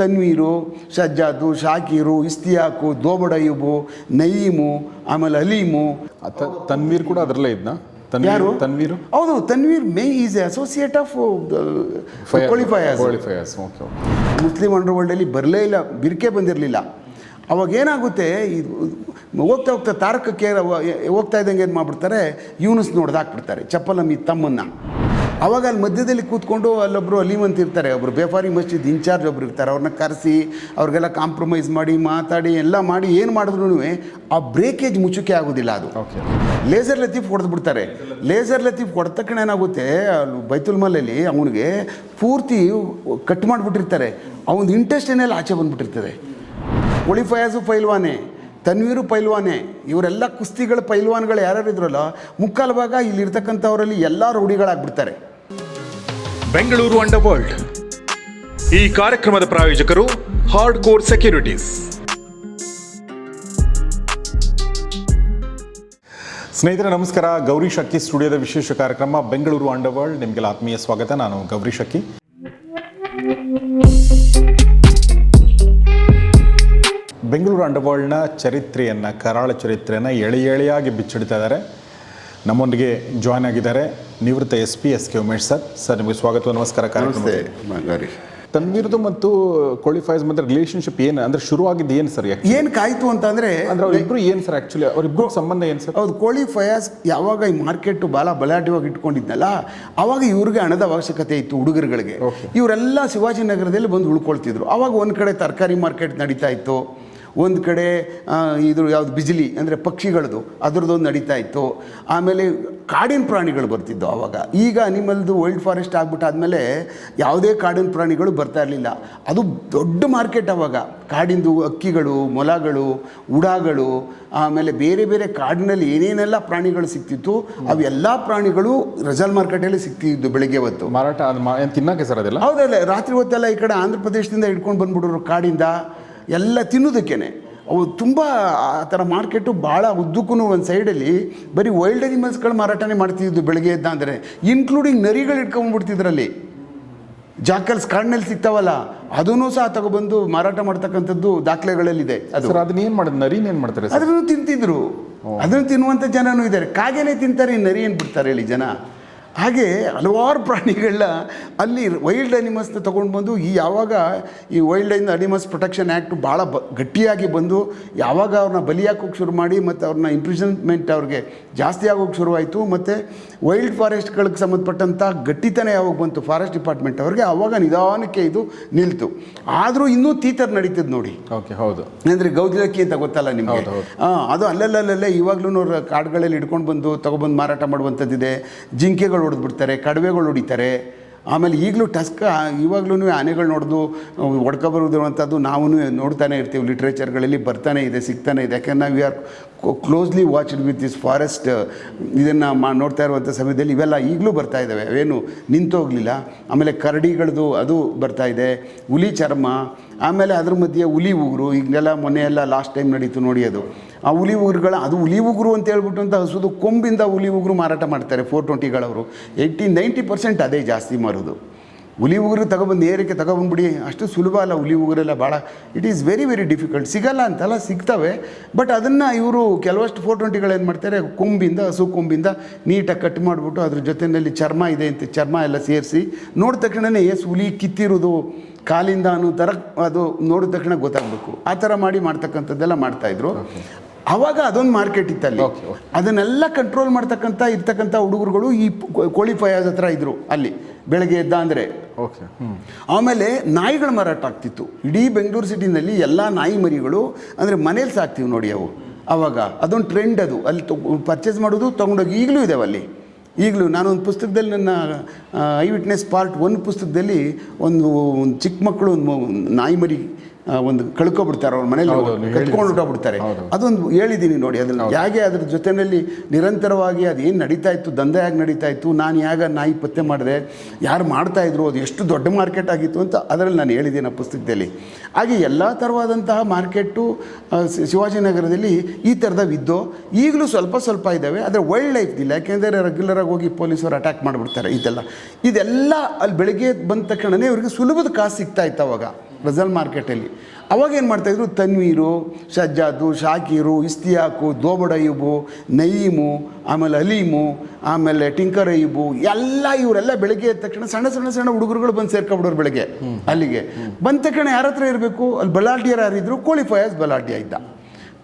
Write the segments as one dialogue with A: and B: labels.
A: ತನ್ವೀರು ಸಜ್ಜಾದು ಶಾಕೀರು ಇಸ್ತಿಯಾಕು ದೋಬಡಯುಬು ನಯೀಮು ಆಮೇಲೆ ಅಲೀಮು.
B: ತನ್ವೀರ್ ಕೂಡ ಅದರಲ್ಲೇ ಇದ್ನ? ತನ್ವೀರ್
A: ಯಾರು?
B: ತನ್ವೀರ್?
A: ಹೌದು Tanveer May is associate of qualifiers
B: qualifiers okay
A: Muslim ಅಂಡರ್ ವರ್ಲ್ಡಲ್ಲಿ ಬರಲೇ ಇಲ್ಲ ಬಿರ್ಕೆ ಬಂದಿರಲಿಲ್ಲ. ಅವಾಗ ಏನಾಗುತ್ತೆ ಇದು ಹೋಗ್ತಾ ಹೋಗ್ತಾ ತಾರಕಕ್ಕೆ ಹೋಗ್ತಾ ಇದ್ದಂಗೆ ಏನು ಮಾಡ್ಬಿಡ್ತಾರೆ ಯೂನಿಸ್ ನೋಡ್ದಾಕ್ಬಿಡ್ತಾರೆ ಚಪ್ಪಲಮ್ಮಿ ತಮ್ಮನ್ನ. ಅವಾಗ ಅಲ್ಲಿ ಮಧ್ಯದಲ್ಲಿ ಕೂತ್ಕೊಂಡು ಅಲ್ಲೊಬ್ಬರು ಅಲೀಮಂತ ಇರ್ತಾರೆ. ಒಬ್ಬರು ಬೇಫಾರಿ ಮಸ್ಜಿದ್ ಇನ್ಚಾರ್ಜ್ ಒಬ್ರು ಇರ್ತಾರೆ. ಅವ್ರನ್ನ ಕರೆಸಿ ಅವ್ರಿಗೆಲ್ಲ ಕಾಂಪ್ರಮೈಸ್ ಮಾಡಿ ಮಾತಾಡಿ ಎಲ್ಲ ಮಾಡಿ ಏನು ಮಾಡಿದ್ರು ಆ ಬ್ರೇಕೇಜ್ ಮುಚ್ಚುಕೆ ಆಗೋದಿಲ್ಲ ಅದು. ಲೇಸರ್ ಲತೀಫ್ ಹೊಡೆದು ಬಿಡ್ತಾರೆ. ಲೇಸರ್ ಲತೀಫ್ ಹೊಡೆದ ತಕ್ಷಣ ಏನಾಗುತ್ತೆ ಅಲ್ಲಿ ಬೈತುಲ್ ಮಲಲ್ಲಿ ಅವನಿಗೆ ಪೂರ್ತಿ ಕಟ್ ಮಾಡಿಬಿಟ್ಟಿರ್ತಾರೆ. ಅವನ ಇಂಟೆಸ್ಟಿನೆಲ್ಲ ಆಚೆ ಬಂದ್ಬಿಟ್ಟಿರ್ತದೆ. ಒಳಿಫಯಾಸು ಪೈಲ್ವಾನೆ ತನ್ವೀರು ಪೈಲ್ವಾನೆ ಇವರೆಲ್ಲ ಕುಸ್ತಿಗಳ ಪೈಲ್ವಾನ್ಗಳು ಯಾರ್ಯಾರು ಇದ್ರಲ್ಲ ಮುಕ್ಕಾಲು ಭಾಗ ಇಲ್ಲಿರ್ತಕ್ಕಂಥವರಲ್ಲಿ ಎಲ್ಲ ರೌಡಿಗಳಾಗ್ಬಿಡ್ತಾರೆ.
C: ಬೆಂಗಳೂರು ಅಂಡರ್ ವರ್ಲ್ಡ್ ಈ ಕಾರ್ಯಕ್ರಮದ ಪ್ರಾಯೋಜಕರು ಹಾರ್ಡ್ ಕೋರ್ ಸೆಕ್ಯೂರಿಟೀಸ್
B: ಸ್ನೇಹಿತರೆ, ನಮಸ್ಕಾರ. ಗೌರಿ ಶಕ್ಕಿ ಸ್ಟುಡಿಯೋದ ವಿಶೇಷ ಕಾರ್ಯಕ್ರಮ ಬೆಂಗಳೂರು ಅಂಡರ್ ವರ್ಲ್ಡ್ ನಿಮಗೆಲ್ಲ ಆತ್ಮೀಯ ಸ್ವಾಗತ. ನಾನು ಗೌರಿ ಶಕ್ಕಿ ಬೆಂಗಳೂರು ಅಂಡರ್ ವರ್ಲ್ಡ್ನ ಚರಿತ್ರೆಯನ್ನು, ಕರಾಳ ಚರಿತ್ರೆಯನ್ನು ಎಳೆ ಎಳೆಯಾಗಿ ಬಿಚ್ಚಿಡ್ತಾ ಇದ್ದಾರೆ. ನಮ್ಮೊಂದಿಗೆ ಜಾಯ್ನ್ ಆಗಿದ್ದಾರೆ ನಿವೃತ್ತ S P S K Umesh sir. Sir ನಿಮಗೆ ಸ್ವಾಗತ ನಮಸ್ಕಾರ ಕಾರ್ಯಕ್ರಮ ತನ್ವೀರ್ದು ಮತ್ತು ಕ್ವಾಲಿಫೈಸ್ ಮತ್ತೆ ರಿಲೇಷನ್ಶಿಪ್ ಏನು ಅಂದ್ರೆ ಶುರು ಆಗಿದ್ದು ಏನು ಸರ್ ಯಾಕೆ
A: ಏನು ಕಾಯ್ತು ಅಂತಂದರೆ
B: ಅಂದ್ರೆ ಅವರಿಬ್ಬರು ಏನು ಸರ್ ಆ್ಯಕ್ಚುಲಿ ಅವರಿಬ್ಬರು ಸಂಬಂಧ ಏನು ಸರ್?
A: ಹೌದು ಕೋಳಿ ಫಯಾಸ್ ಯಾವಾಗ ಈ ಮಾರ್ಕೆಟ್ ಭಾಳ ಬಲಾಢ್ಯವಾಗಿ ಇಟ್ಕೊಂಡಿದ್ನಲ್ಲ ಅವಾಗ ಇವ್ರಿಗೆ ಹಣದ ಅವಶ್ಯಕತೆ ಇತ್ತು ಹುಡುಗರುಗಳಿಗೆ. ಇವರೆಲ್ಲ ಶಿವಾಜಿನಗರದಲ್ಲಿ ಬಂದು ಉಳ್ಕೊಳ್ತಿದ್ರು. ಆವಾಗ ಒಂದು ಕಡೆ ತರಕಾರಿ ಮಾರ್ಕೆಟ್ ನಡೀತಾ ಇತ್ತು. ಒಂದು ಕಡೆ ಇದು ಯಾವುದು ಬಿಜಿಲಿ ಅಂದರೆ ಪಕ್ಷಿಗಳದು ಅದರದ್ದೊಂದು ನಡೀತಾ ಇತ್ತು. ಆಮೇಲೆ ಕಾಡಿನ ಪ್ರಾಣಿಗಳು ಬರ್ತಿದ್ದವು ಆವಾಗ ಈಗ ಅನಿಮಲ್ದು ವೈಲ್ಡ್ ಫಾರೆಸ್ಟ್ ಆಗಿಬಿಟ್ಟಾದಮೇಲೆ ಯಾವುದೇ ಕಾಡಿನ ಪ್ರಾಣಿಗಳು ಬರ್ತಾ ಇರಲಿಲ್ಲ. ಅದು ದೊಡ್ಡ ಮಾರ್ಕೆಟ್ ಆವಾಗ ಕಾಡಿಂದು ಅಕ್ಕಿಗಳು ಮೊಲಗಳು ಉಡಾಗಳು ಆಮೇಲೆ ಬೇರೆ ಬೇರೆ ಕಾಡಿನಲ್ಲಿ ಏನೇನೆಲ್ಲ ಪ್ರಾಣಿಗಳು ಸಿಕ್ತಿತ್ತು ಅವೆಲ್ಲ ಪ್ರಾಣಿಗಳು ರಜಲ್ ಮಾರ್ಕೆಟಲ್ಲಿ ಸಿಕ್ತಿದ್ದು ಬೆಳಿಗ್ಗೆ ಹೊತ್ತು.
B: ಮಾರಾಟ ಅದು ಮಾ ಏನ್ ತಿನ್ನಕ್ಕೆ ಸರ್ ಅದೆಲ್ಲ?
A: ಹೌದಲ್ಲ ರಾತ್ರಿ ಹೊತ್ತೆಲ್ಲ ಈ ಕಡೆ ಆಂಧ್ರ ಪ್ರದೇಶದಿಂದ ಹಿಡ್ಕೊಂಡು ಬಂದ್ಬಿಡೋರು ಕಾಡಿಂದ. ಎಲ್ಲ ತಿನ್ನೋದಕ್ಕೇನೆ. ಅವು ತುಂಬ ಆ ಥರ ಮಾರ್ಕೆಟು ಭಾಳ ಉದ್ದಕ್ಕೂ ಒಂದು ಸೈಡಲ್ಲಿ ಬರೀ ವೈಲ್ಡ್ ಅನಿಮಲ್ಸ್ಗಳು ಮಾರಾಟನೇ ಮಾಡ್ತಿದ್ದು ಬೆಳಗ್ಗೆ ಎದ್ದ ಅಂದರೆ ಇನ್ಕ್ಲೂಡಿಂಗ್ ನರಿಗಳು ಇಟ್ಕೊಂಬಿಡ್ತಿದ್ರಲ್ಲಿ ಜಾಕಲ್ಸ್ ಕಾಡಿನಲ್ಲಿ ಸಿಗ್ತಾವಲ್ಲ ಅದನ್ನು ಸಹ ತಗೊಬಂದು ಮಾರಾಟ ಮಾಡ್ತಕ್ಕಂಥದ್ದು ದಾಖಲೆಗಳಲ್ಲಿದೆ ಅದು.
B: ಅದನ್ನ ಏನು ಮಾಡೋದು ನರಿನ ಏನು ಮಾಡ್ತಾರೆ
A: ಅದನ್ನು ತಿಂತಿದ್ರು. ಅದನ್ನು ತಿನ್ನುವಂಥ ಜನನೂ ಇದ್ದಾರೆ. ಕಾಗೆನೇ ತಿಂತಾರೆ ಈ ನರಿ ಏನು ಬಿಡ್ತಾರೆ ಹೇಳಿ ಜನ. ಹಾಗೆ ಹಲವಾರು ಪ್ರಾಣಿಗಳನ್ನ ಅಲ್ಲಿ ವೈಲ್ಡ್ ಅನಿಮಲ್ಸ್ನ ತೊಗೊಂಡು ಬಂದು ಈ ಯಾವಾಗ ಈ ವೈಲ್ಡ್ ಅನಿಮಲ್ಸ್ ಪ್ರೊಟೆಕ್ಷನ್ ಆ್ಯಕ್ಟ್ ಭಾಳ ಬ ಗಟ್ಟಿಯಾಗಿ ಬಂದು ಯಾವಾಗ ಅವ್ರನ್ನ ಬಲಿಯಾಕೋಕೆ ಶುರು ಮಾಡಿ ಮತ್ತು ಅವ್ರನ್ನ ಇಂಪ್ರಿಸನ್ಮೆಂಟ್ ಅವ್ರಿಗೆ ಜಾಸ್ತಿ ಆಗೋಕೆ ಶುರುವಾಯಿತು ಮತ್ತು ವೈಲ್ಡ್ ಫಾರೆಸ್ಟ್ಗಳಿಗೆ ಸಂಬಂಧಪಟ್ಟಂಥ ಗಟ್ಟಿತನ ಯಾವಾಗ ಬಂತು ಫಾರೆಸ್ಟ್ ಡಿಪಾರ್ಟ್ಮೆಂಟ್ ಅವ್ರಿಗೆ ಆವಾಗ ನಿಧಾನಕ್ಕೆ ಇದು ನಿಲ್ತು. ಆದರೂ ಇನ್ನೂ ತೀತರ್ ನಡೀತದೆ ನೋಡಿ.
B: ಓಕೆ ಹೌದು.
A: ಅಂದರೆ ಗೌಜಲಕ್ಕಿ ಅಂತ ಗೊತ್ತಲ್ಲ ನಿಮಗೆ. ಹಾಂ ಅದು ಅಲ್ಲಲ್ಲಲ್ಲೇ ಇವಾಗಲೂ ಕಾಡುಗಳಲ್ಲಿ ಇಟ್ಕೊಂಡು ಬಂದು ತೊಗೊಬಂದು ಮಾರಾಟ ಮಾಡುವಂಥದ್ದಿದೆ. ಜಿಂಕೆಗಳು ಹೊಡೆದ್ಬಿಡ್ತಾರೆ, ಕಡವೆಗಳು ಹೊಡಿತಾರೆ. ಆಮೇಲೆ ಈಗಲೂ ಟಸ್ಕ ಇವಾಗಲೂ ಆನೆಗಳು ನೋಡ್ದು ಹೊಡ್ಕೊಬರುವಂಥದ್ದು ನಾವು ನೋಡ್ತಾನೆ ಇರ್ತೀವಿ, ಲಿಟ್ರೇಚರ್ಗಳಲ್ಲಿ ಬರ್ತಾನೆ ಇದೆ, ಸಿಗ್ತಾನೆ ಇದೆ. ಯಾಕೆಂದ್ರೆ ನಾವು we are closely watched with this forest ಇದನ್ನು ಮಾ, ನೋಡ್ತಾ ಇರುವಂಥ ಸಮಯದಲ್ಲಿ ಇವೆಲ್ಲ ಈಗಲೂ ಬರ್ತಾ ಇದ್ದಾವೆ ಅವೇನು ನಿಂತೋಗಲಿಲ್ಲ ಆಮೇಲೆ ಕರಡಿಗಳದು ಅದು ಬರ್ತಾ ಇದೆ. ಹುಲಿ ಚರ್ಮ, ಆಮೇಲೆ ಅದ್ರ ಮಧ್ಯೆ ಹುಲಿ ಉಗುರು ಈಗೆಲ್ಲ ಮೊನ್ನೆ ಎಲ್ಲ ಲಾಸ್ಟ್ ಟೈಮ್ ನಡೀತು ನೋಡಿ ಅದು. ಆ ಹುಲಿ ಉಗುರುಗಳ, ಅದು ಹುಲಿ ಉಗುರು ಅಂತ ಹೇಳ್ಬಿಟ್ಟು ಅಂತ ಹಸುದು ಕೊಂಬಿಂದ ಹುಲಿ ಉಗುರು ಮಾರಾಟ ಮಾಡ್ತಾರೆ ಫೋರ್ ಟ್ವೆಂಟಿಗಳವರು ಏಯ್ಟಿ ನೈಂಟಿ ಪರ್ಸೆಂಟ್ ಅದೇ ಜಾಸ್ತಿ ಮಾರೋದು. ಹುಲಿ ಉಗುರು ತಗೊಬಂದು ಏರಿಕೆ ತಗೊಬಂದ್ಬಿಡಿ, ಅಷ್ಟು ಸುಲಭ ಅಲ್ಲ ಹುಲಿ ಉಗುರೆಲ್ಲ ಭಾಳ. It is very very difficult ಸಿಗಲ್ಲ ಅಂತಲ್ಲ, ಸಿಗ್ತವೆ ಬಟ್ ಅದನ್ನು ಇವರು ಕೆಲವಷ್ಟು ಫೋರ್ ಟ್ವೆಂಟಿಗಳು ಏನು ಮಾಡ್ತಾರೆ, ಕೊಂಬಿಂದ, ಹಸು ಕೊಂಬಿಂದ ನೀಟಾಗಿ ಕಟ್ ಮಾಡಿಬಿಟ್ಟು ಅದ್ರ ಜೊತೆಯಲ್ಲಿ ಚರ್ಮ ಇದೆ ಅಂತ, ಚರ್ಮ ಎಲ್ಲ ಸೇರಿಸಿ ನೋಡಿದ ತಕ್ಷಣವೇ ಎಸ್ ಹುಲಿ ಕಿತ್ತಿರೋದು ಕಾಲಿಂದ ಅನ್ನೋ ಥರ ಅದು ನೋಡಿದ ತಕ್ಷಣ ಗೊತ್ತಾಗಬೇಕು. ಆ ಥರ ಮಾಡಿ ಮಾಡ್ತಕ್ಕಂಥದ್ದೆಲ್ಲ ಮಾಡ್ತಾಯಿದ್ರು ಆವಾಗ ಅದೊಂದು ಮಾರ್ಕೆಟ್ ಇತ್ತಲ್ಲಿ. ಅದನ್ನೆಲ್ಲ ಕಂಟ್ರೋಲ್ ಮಾಡ್ತಕ್ಕಂಥ ಇರ್ತಕ್ಕಂಥ ಹುಡುಗರುಗಳು ಈ ಕೋಳಿ ಫಯಾಜ್ ಹತ್ರ ಇದ್ದರು ಅಲ್ಲಿ ಬೆಳಗ್ಗೆ ಎದ್ದ ಅಂದರೆ.
B: ಓಕೆ
A: ಆಮೇಲೆ ನಾಯಿಗಳು ಮಾರಾಟ ಆಗ್ತಿತ್ತು. ಇಡೀ ಬೆಂಗಳೂರು ಸಿಟಿನಲ್ಲಿ ಎಲ್ಲ ನಾಯಿ ಮರಿಗಳು ಅಂದರೆ ಮನೇಲಿ ಸಾಕ್ತೀವಿ ನೋಡಿ ಅವು ಅವಾಗ. ಅದೊಂದು ಟ್ರೆಂಡ್ ಅದು. ಅಲ್ಲಿ ಪರ್ಚೇಸ್ ಮಾಡೋದು ತೊಗೊಂಡೋಗಿ ಈಗಲೂ ಇದಾವೆ ಅಲ್ಲಿ. ಈಗಲೂ ನಾನೊಂದು ಪುಸ್ತಕದಲ್ಲಿ ನನ್ನ ಐ ವಿಟ್ನೆಸ್ ಪಾರ್ಟ್ ಒನ್ ಪುಸ್ತಕದಲ್ಲಿ ಒಂದು ಒಂದು ಚಿಕ್ಕ ಮಕ್ಕಳು ಒಂದು ನಾಯಿ ಮರಿ ಒಂದು ಕಳ್ಕೊಬಿಡ್ತಾರೆ ಅವ್ರ ಮನೇಲಿ ಕಟ್ಕೊಂಡು. ಹೊರಟೋಗ್ಬಿಡ್ತಾರೆ ಅದೊಂದು ಹೇಳಿದ್ದೀನಿ ನೋಡಿ ಅದನ್ನು ಹೇಗೆ ಅದ್ರ ಜೊತೆಯಲ್ಲಿ ನಿರಂತರವಾಗಿ ಅದು ಏನು ನಡೀತಾ ಇತ್ತು ದಂಧೆ ಹೇಗೆ ನಡೀತಾ ಇತ್ತು ನಾನು ಯಾಗ ನಾಯಿ ಪತ್ತೆ ಮಾಡಿದೆ ಯಾರು ಮಾಡ್ತಾ ಇದ್ರು ಅದು ಎಷ್ಟು ದೊಡ್ಡ ಮಾರ್ಕೆಟ್ ಆಗಿತ್ತು ಅಂತ ಅದರಲ್ಲಿ ನಾನು ಹೇಳಿದ್ದೀನಿ ಆ ಪುಸ್ತಕದಲ್ಲಿ ಹಾಗೆ ಎಲ್ಲ ಥರವಾದಂತಹ ಮಾರ್ಕೆಟು ಶಿವಾಜಿನಗರದಲ್ಲಿ ಈ ಥರದವಿದ್ದು ಈಗಲೂ ಸ್ವಲ್ಪ ಸ್ವಲ್ಪ ಇದ್ದಾವೆ ಆದರೆ ವೈಲ್ಡ್ ಲೈಫ್ ಇಲ್ಲ ಯಾಕೆಂದರೆ ರೆಗ್ಯುಲರಾಗಿ ಹೋಗಿ ಪೊಲೀಸರು ಅಟ್ಯಾಕ್ ಮಾಡಿಬಿಡ್ತಾರೆ ಇದೆಲ್ಲ. ಇದೆಲ್ಲ ಅಲ್ಲಿ ಬೆಳಗ್ಗೆ ಬಂದ ತಕ್ಷಣವೇ ಇವರಿಗೆ ಸುಲಭದ ಕಾಸು ಸಿಗ್ತಾ ಇತ್ತು ಅವಾಗ. ರಜಲ್ ಮಾರ್ಕೆಟಲ್ಲಿ. ಅವಾಗ ಏನು ಮಾಡ್ತಾಯಿದ್ರು ತನ್ವೀರು ಸಜ್ಜಾದು ಶಾಕೀರು, ಇಸ್ತಿಯಾಕು, ದೋಬಡ ಅಯ್ಯೂಬು ನಯೀಮು, ಆಮೇಲೆ ಅಲೀಮು, ಆಮೇಲೆ ಟಿಂಕರ್ ಎಲ್ಲ ಇವರೆಲ್ಲ ಬೆಳಗ್ಗೆ ಎದ್ದ ತಕ್ಷಣ ಸಣ್ಣ ಸಣ್ಣ ಸಣ್ಣ ಹುಡುಗರುಗಳು ಬಂದು ಸೇರ್ಕೊಬಿಡೋರು ಬೆಳಗ್ಗೆ, ಅಲ್ಲಿಗೆ. ಬಂದ ತಕ್ಷಣ ಯಾರ ಹತ್ರ ಇರಬೇಕು? ಅಲ್ಲಿ ಬಲಾಢ್ಯರು ಯಾರಿದ್ರು ಕೋಳಿ ಫಯಾಜ್ ಬಲಾಢ್ಯ ಇದ್ದ.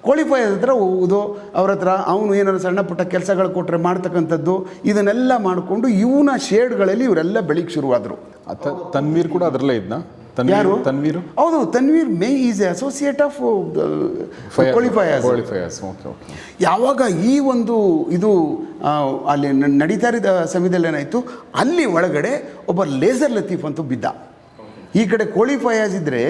A: ಕೋಳಿ ಫಯಾಜ್ ಹತ್ರ ಹೋಗುವುದು ಅವ್ರ ಹತ್ರ ಅವನು ಏನಾದ್ರು ಸಣ್ಣ ಪುಟ್ಟ ಕೆಲಸಗಳು ಕೊಟ್ಟರೆ ಮಾಡ್ತಕ್ಕಂಥದ್ದು, ಇದನ್ನೆಲ್ಲ ಮಾಡಿಕೊಂಡು ಇವನ ಶೇಡ್ಗಳಲ್ಲಿ ಇವರೆಲ್ಲ ಬೆಳಿಗ್ಗೆ ಶುರುವಾದರು.
B: ತನ್ವೀರ್ ಕೂಡ ಅದರಲ್ಲೇ ತನ್ವೀರ್
A: ಯಾರು?
B: ತನ್ವೀರು?
A: ಹೌದು Tanveer May is associate of
B: qualifiers
A: ಯಾವಾಗ ಈ ಒಂದು ಇದು ಅಲ್ಲಿ ನಡೀತಾ ಇದ್ದ ಸಮಯದಲ್ಲಿ ಏನಾಯಿತು? ಅಲ್ಲಿ ಒಳಗಡೆ ಒಬ್ಬ ಲೇಸರ್ ಲತೀಫ್ ಅಂತೂ ಬಿದ್ದ. ಈ ಕಡೆ ಕೋಳಿ ಫಯಾಜ್ ಇದ್ದರೆ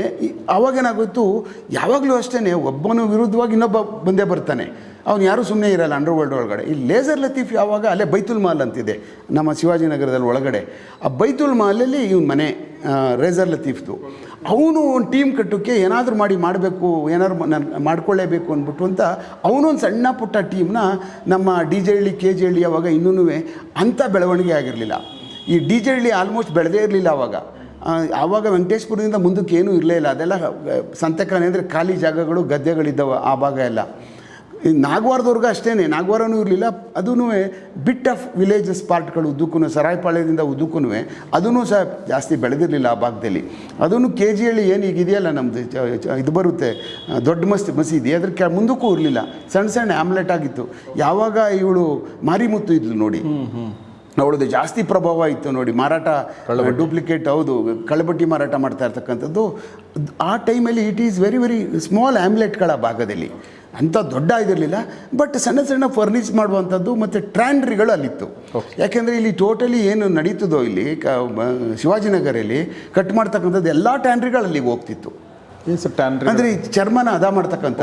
A: ಅವಾಗೇನಾಗೋಯ್ತು ಯಾವಾಗಲೂ ಅಷ್ಟೇ ಒಬ್ಬನು ವಿರುದ್ಧವಾಗಿ ಇನ್ನೊಬ್ಬ ಬಂದೇ ಬರ್ತಾನೆ. ಅವ್ನು ಯಾರೂ ಸುಮ್ಮನೆ ಇರಲ್ಲ ಅಂಡರ್ ವರ್ಲ್ಡ್ ಒಳಗಡೆ. ಈ ಲೇಸರ್ ಲತೀಫ್ ಯಾವಾಗ ಅಲ್ಲೇ ಬೈತುಲ್ ಮಾಲ್ ಅಂತಿದೆ ನಮ್ಮ ಶಿವಾಜಿನಗರದಲ್ಲಿ ಒಳಗಡೆ. ಆ ಬೈತುಲ್ ಮಾಲಲ್ಲಿ ಇವನ ಮನೆ ರೇಜರ್ ಲತೀಫ್ದು. ಅವನು ಒಂದು ಟೀಮ್ ಕಟ್ಟೋಕ್ಕೆ ಏನಾದರೂ ಮಾಡಿ ಮಾಡಬೇಕು ಏನಾದ್ರು ನಾನು ಮಾಡ್ಕೊಳ್ಳೇಬೇಕು ಅಂದ್ಬಿಟ್ಟು ಅಂತ ಅವನು ಒಂದು ಸಣ್ಣ ಪುಟ್ಟ ಟೀಮ್ನ ನಮ್ಮ D J Halli K J Halli ಅವಾಗ ಇನ್ನೂ ಅಂಥ ಬೆಳವಣಿಗೆ ಆಗಿರಲಿಲ್ಲ. ಈ ಡಿ ಜೆ ಹಳ್ಳಿ ಆಲ್ಮೋಸ್ಟ್ ಬೆಳೆದೇ ಇರಲಿಲ್ಲ ಆವಾಗ ಆ, ಆವಾಗ ವೆಂಕಟೇಶ್ಪುರದಿಂದ ಮುಂದಕ್ಕೆ ಏನೂ ಇರಲೇ ಇಲ್ಲ. ಅದೆಲ್ಲ ಸಂತೆಕಾನೆ ಅಂದರೆ ಖಾಲಿ ಜಾಗಗಳು, ಗದ್ದೆಗಳಿದ್ದವು ಆ ಭಾಗ ಎಲ್ಲ. ನಾಗವಾರದವ್ರಿಗೂ ನಾಗವಾರದವ್ರಿಗೆ ಅಷ್ಟೇ ನಾಗವಾರನೂ ಇರಲಿಲ್ಲ. ಅದೂ ಬಿಟ್ ಆಫ್ ವಿಲೇಜಸ್ ಪಾರ್ಟ್ಗಳು ಉದ್ದಕ್ಕೂ ಸರಾಯಪಾಳ್ಯದಿಂದ ಉದ್ದಕ್ಕೂ ಅದೂ ಸಹ ಜಾಸ್ತಿ ಬೆಳೆದಿರಲಿಲ್ಲ ಆ ಭಾಗದಲ್ಲಿ. ಅದೂ ಕೆ ಜಿ ಹಳ್ಳಿ ಏನು ಈಗ ಇದೆಯಲ್ಲ ನಮ್ಮದು ಇದು ಬರುತ್ತೆ. ದೊಡ್ಡ ಮಸ್ತಿ ಮಸೀದಿ. ಅದ್ರ ಕೆ ಮುಂದಕ್ಕೂ ಇರಲಿಲ್ಲ. ಸಣ್ಣ ಸಣ್ಣ ಆಮ್ಲೆಟ್ ಆಗಿತ್ತು. ಯಾವಾಗ ಇವಳು ಮಾರಿಮುತ್ತು ಇದ್ಲು ನೋಡಿ. ಅವಳದು ಜಾಸ್ತಿ ಪ್ರಭಾವ ಇತ್ತು ನೋಡಿ. ಮಾರಾಟ ಡೂಪ್ಲಿಕೇಟ್ ಹೌದು. ಕಳಬಟ್ಟಿ ಮಾರಾಟ ಮಾಡ್ತಾ ಇರ್ತಕ್ಕಂಥದ್ದು. ಆ ಟೈಮಲ್ಲಿ it is very very small ಆ್ಯಮ್ಲೆಟ್ಗಳ ಭಾಗದಲ್ಲಿ. ಅಂಥ ದೊಡ್ಡ ಇದಿರಲಿಲ್ಲ. ಬಟ್ ಸಣ್ಣ ಸಣ್ಣ ಫರ್ನಿಚ್ ಮಾಡುವಂಥದ್ದು ಮತ್ತು ಟ್ರ್ಯಾಂಡ್ರಿಗಳು ಅಲ್ಲಿತ್ತು. ಯಾಕೆಂದರೆ ಇಲ್ಲಿ ಟೋಟಲಿ ಏನು ನಡೀತದೋ ಇಲ್ಲಿ ಕ ಶಿವಾಜಿನಗರಲ್ಲಿ ಕಟ್ ಮಾಡ್ತಕ್ಕಂಥದ್ದು ಎಲ್ಲ ಟ್ಯಾಂಡ್ರಿಗಳು ಅಲ್ಲಿಗೆ ಹೋಗ್ತಿತ್ತು. ಅಂದರೆ ಈ ಚರ್ಮನ ಅದ ಮಾಡ್ತಕ್ಕಂಥ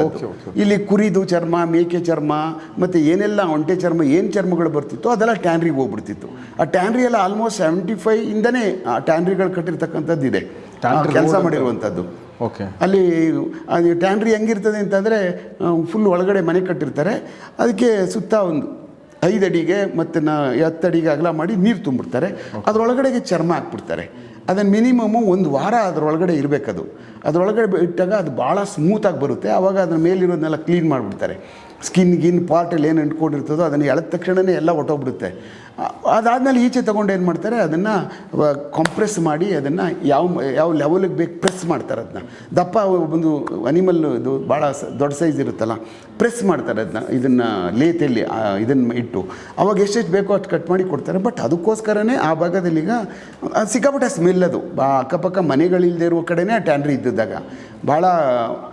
A: ಇಲ್ಲಿ ಕುರಿದು ಚರ್ಮ ಮೇಕೆ ಚರ್ಮ ಮತ್ತು ಏನೆಲ್ಲ ಒಂಟೆ ಚರ್ಮ ಏನು ಚರ್ಮಗಳು ಬರ್ತಿತ್ತು ಅದೆಲ್ಲ ಟ್ಯಾನ್ರಿಗೆ ಹೋಗ್ಬಿಡ್ತಿತ್ತು. ಆ ಟ್ಯಾನ್ರಿ ಎಲ್ಲ ಆಲ್ಮೋಸ್ಟ್ ಸೆವೆಂಟಿ ಫೈವ್ ಇಂದನೇ ಆ ಟ್ಯಾನ್ರಿಗಳು ಕಟ್ಟಿರ್ತಕ್ಕಂಥದ್ದು ಇದೆ. ಕೆಲಸ ಮಾಡಿರುವಂಥದ್ದು.
B: ಓಕೆ
A: ಅಲ್ಲಿ ಅದು ಟ್ಯಾನ್ರಿ ಹೆಂಗಿರ್ತದೆ ಅಂತಂದರೆ ಫುಲ್ ಒಳಗಡೆ ಮನೆ ಕಟ್ಟಿರ್ತಾರೆ. ಅದಕ್ಕೆ ಸುತ್ತ ಒಂದು ಐದು ಅಡಿಗೆ ಮತ್ತು ನಾ ಹತ್ತು ಅಡಿಗೆ ಅಗಲ ಮಾಡಿ ನೀರು ತುಂಬಿಡ್ತಾರೆ. ಅದರೊಳಗಡೆಗೆ ಚರ್ಮ ಹಾಕ್ಬಿಡ್ತಾರೆ. ಅದನ್ನು ಮಿನಿಮಮ್ಮು ಒಂದು ವಾರ ಅದರೊಳಗಡೆ ಇರಬೇಕದು. ಅದರೊಳಗಡೆ ಇಟ್ಟಾಗ ಅದು ಭಾಳ ಸ್ಮೂತಾಗಿ ಬರುತ್ತೆ. ಆವಾಗ ಅದ್ರ ಮೇಲಿರೋದನ್ನೆಲ್ಲ ಕ್ಲೀನ್ ಮಾಡಿಬಿಡ್ತಾರೆ. ಸ್ಕಿನ್ ಗಿನ್ ಪಾರ್ಟಲ್ಲಿ ಏನು ಅಂಟ್ಕೊಂಡಿರ್ತದೋ ಅದನ್ನು ಎಳೆದ ತಕ್ಷಣವೇ ಎಲ್ಲ ಹೊಟ್ಟೋಗ್ಬಿಡುತ್ತೆ ಅದಾದಮೇಲೆ ಈಚೆ ತೊಗೊಂಡು ಏನು ಮಾಡ್ತಾರೆ, ಅದನ್ನು ಕಾಂಪ್ರೆಸ್ ಮಾಡಿ ಅದನ್ನು ಯಾವ ಯಾವ ಲೆವೆಲಿಗೆ ಬೇಕು ಪ್ರೆಸ್ ಮಾಡ್ತಾರೆ ಅದನ್ನ ದಪ್ಪ ಒಂದು ಅನಿಮಲ್ ಇದು ಭಾಳ ದೊಡ್ಡ ಸೈಜ್ ಇರುತ್ತಲ್ಲ ಪ್ರೆಸ್ ಮಾಡ್ತಾರೆ ಅದನ್ನ ಇದನ್ನು ಲೇತಲ್ಲಿ ಇದನ್ನು ಇಟ್ಟು. ಅವಾಗ ಎಷ್ಟೆಷ್ಟು ಬೇಕೋ ಅಷ್ಟು ಕಟ್ ಮಾಡಿ ಕೊಡ್ತಾರೆ ಬಟ್ ಅದಕ್ಕೋಸ್ಕರನೇ ಆ ಭಾಗದಲ್ಲಿ ಈಗ ಸಿಕ್ಕಾಪಟ್ಟೆ ಸ್ಮೆಲ್ ಅದು. ಅಕ್ಕಪಕ್ಕ ಮನೆಗಳಿಲ್ಲದೆ ಇರುವ ಕಡೆನೇ ಆ ಟ್ಯಾನ್ರಿ ಇದ್ದಿದ್ದಾಗ. ಭಾಳ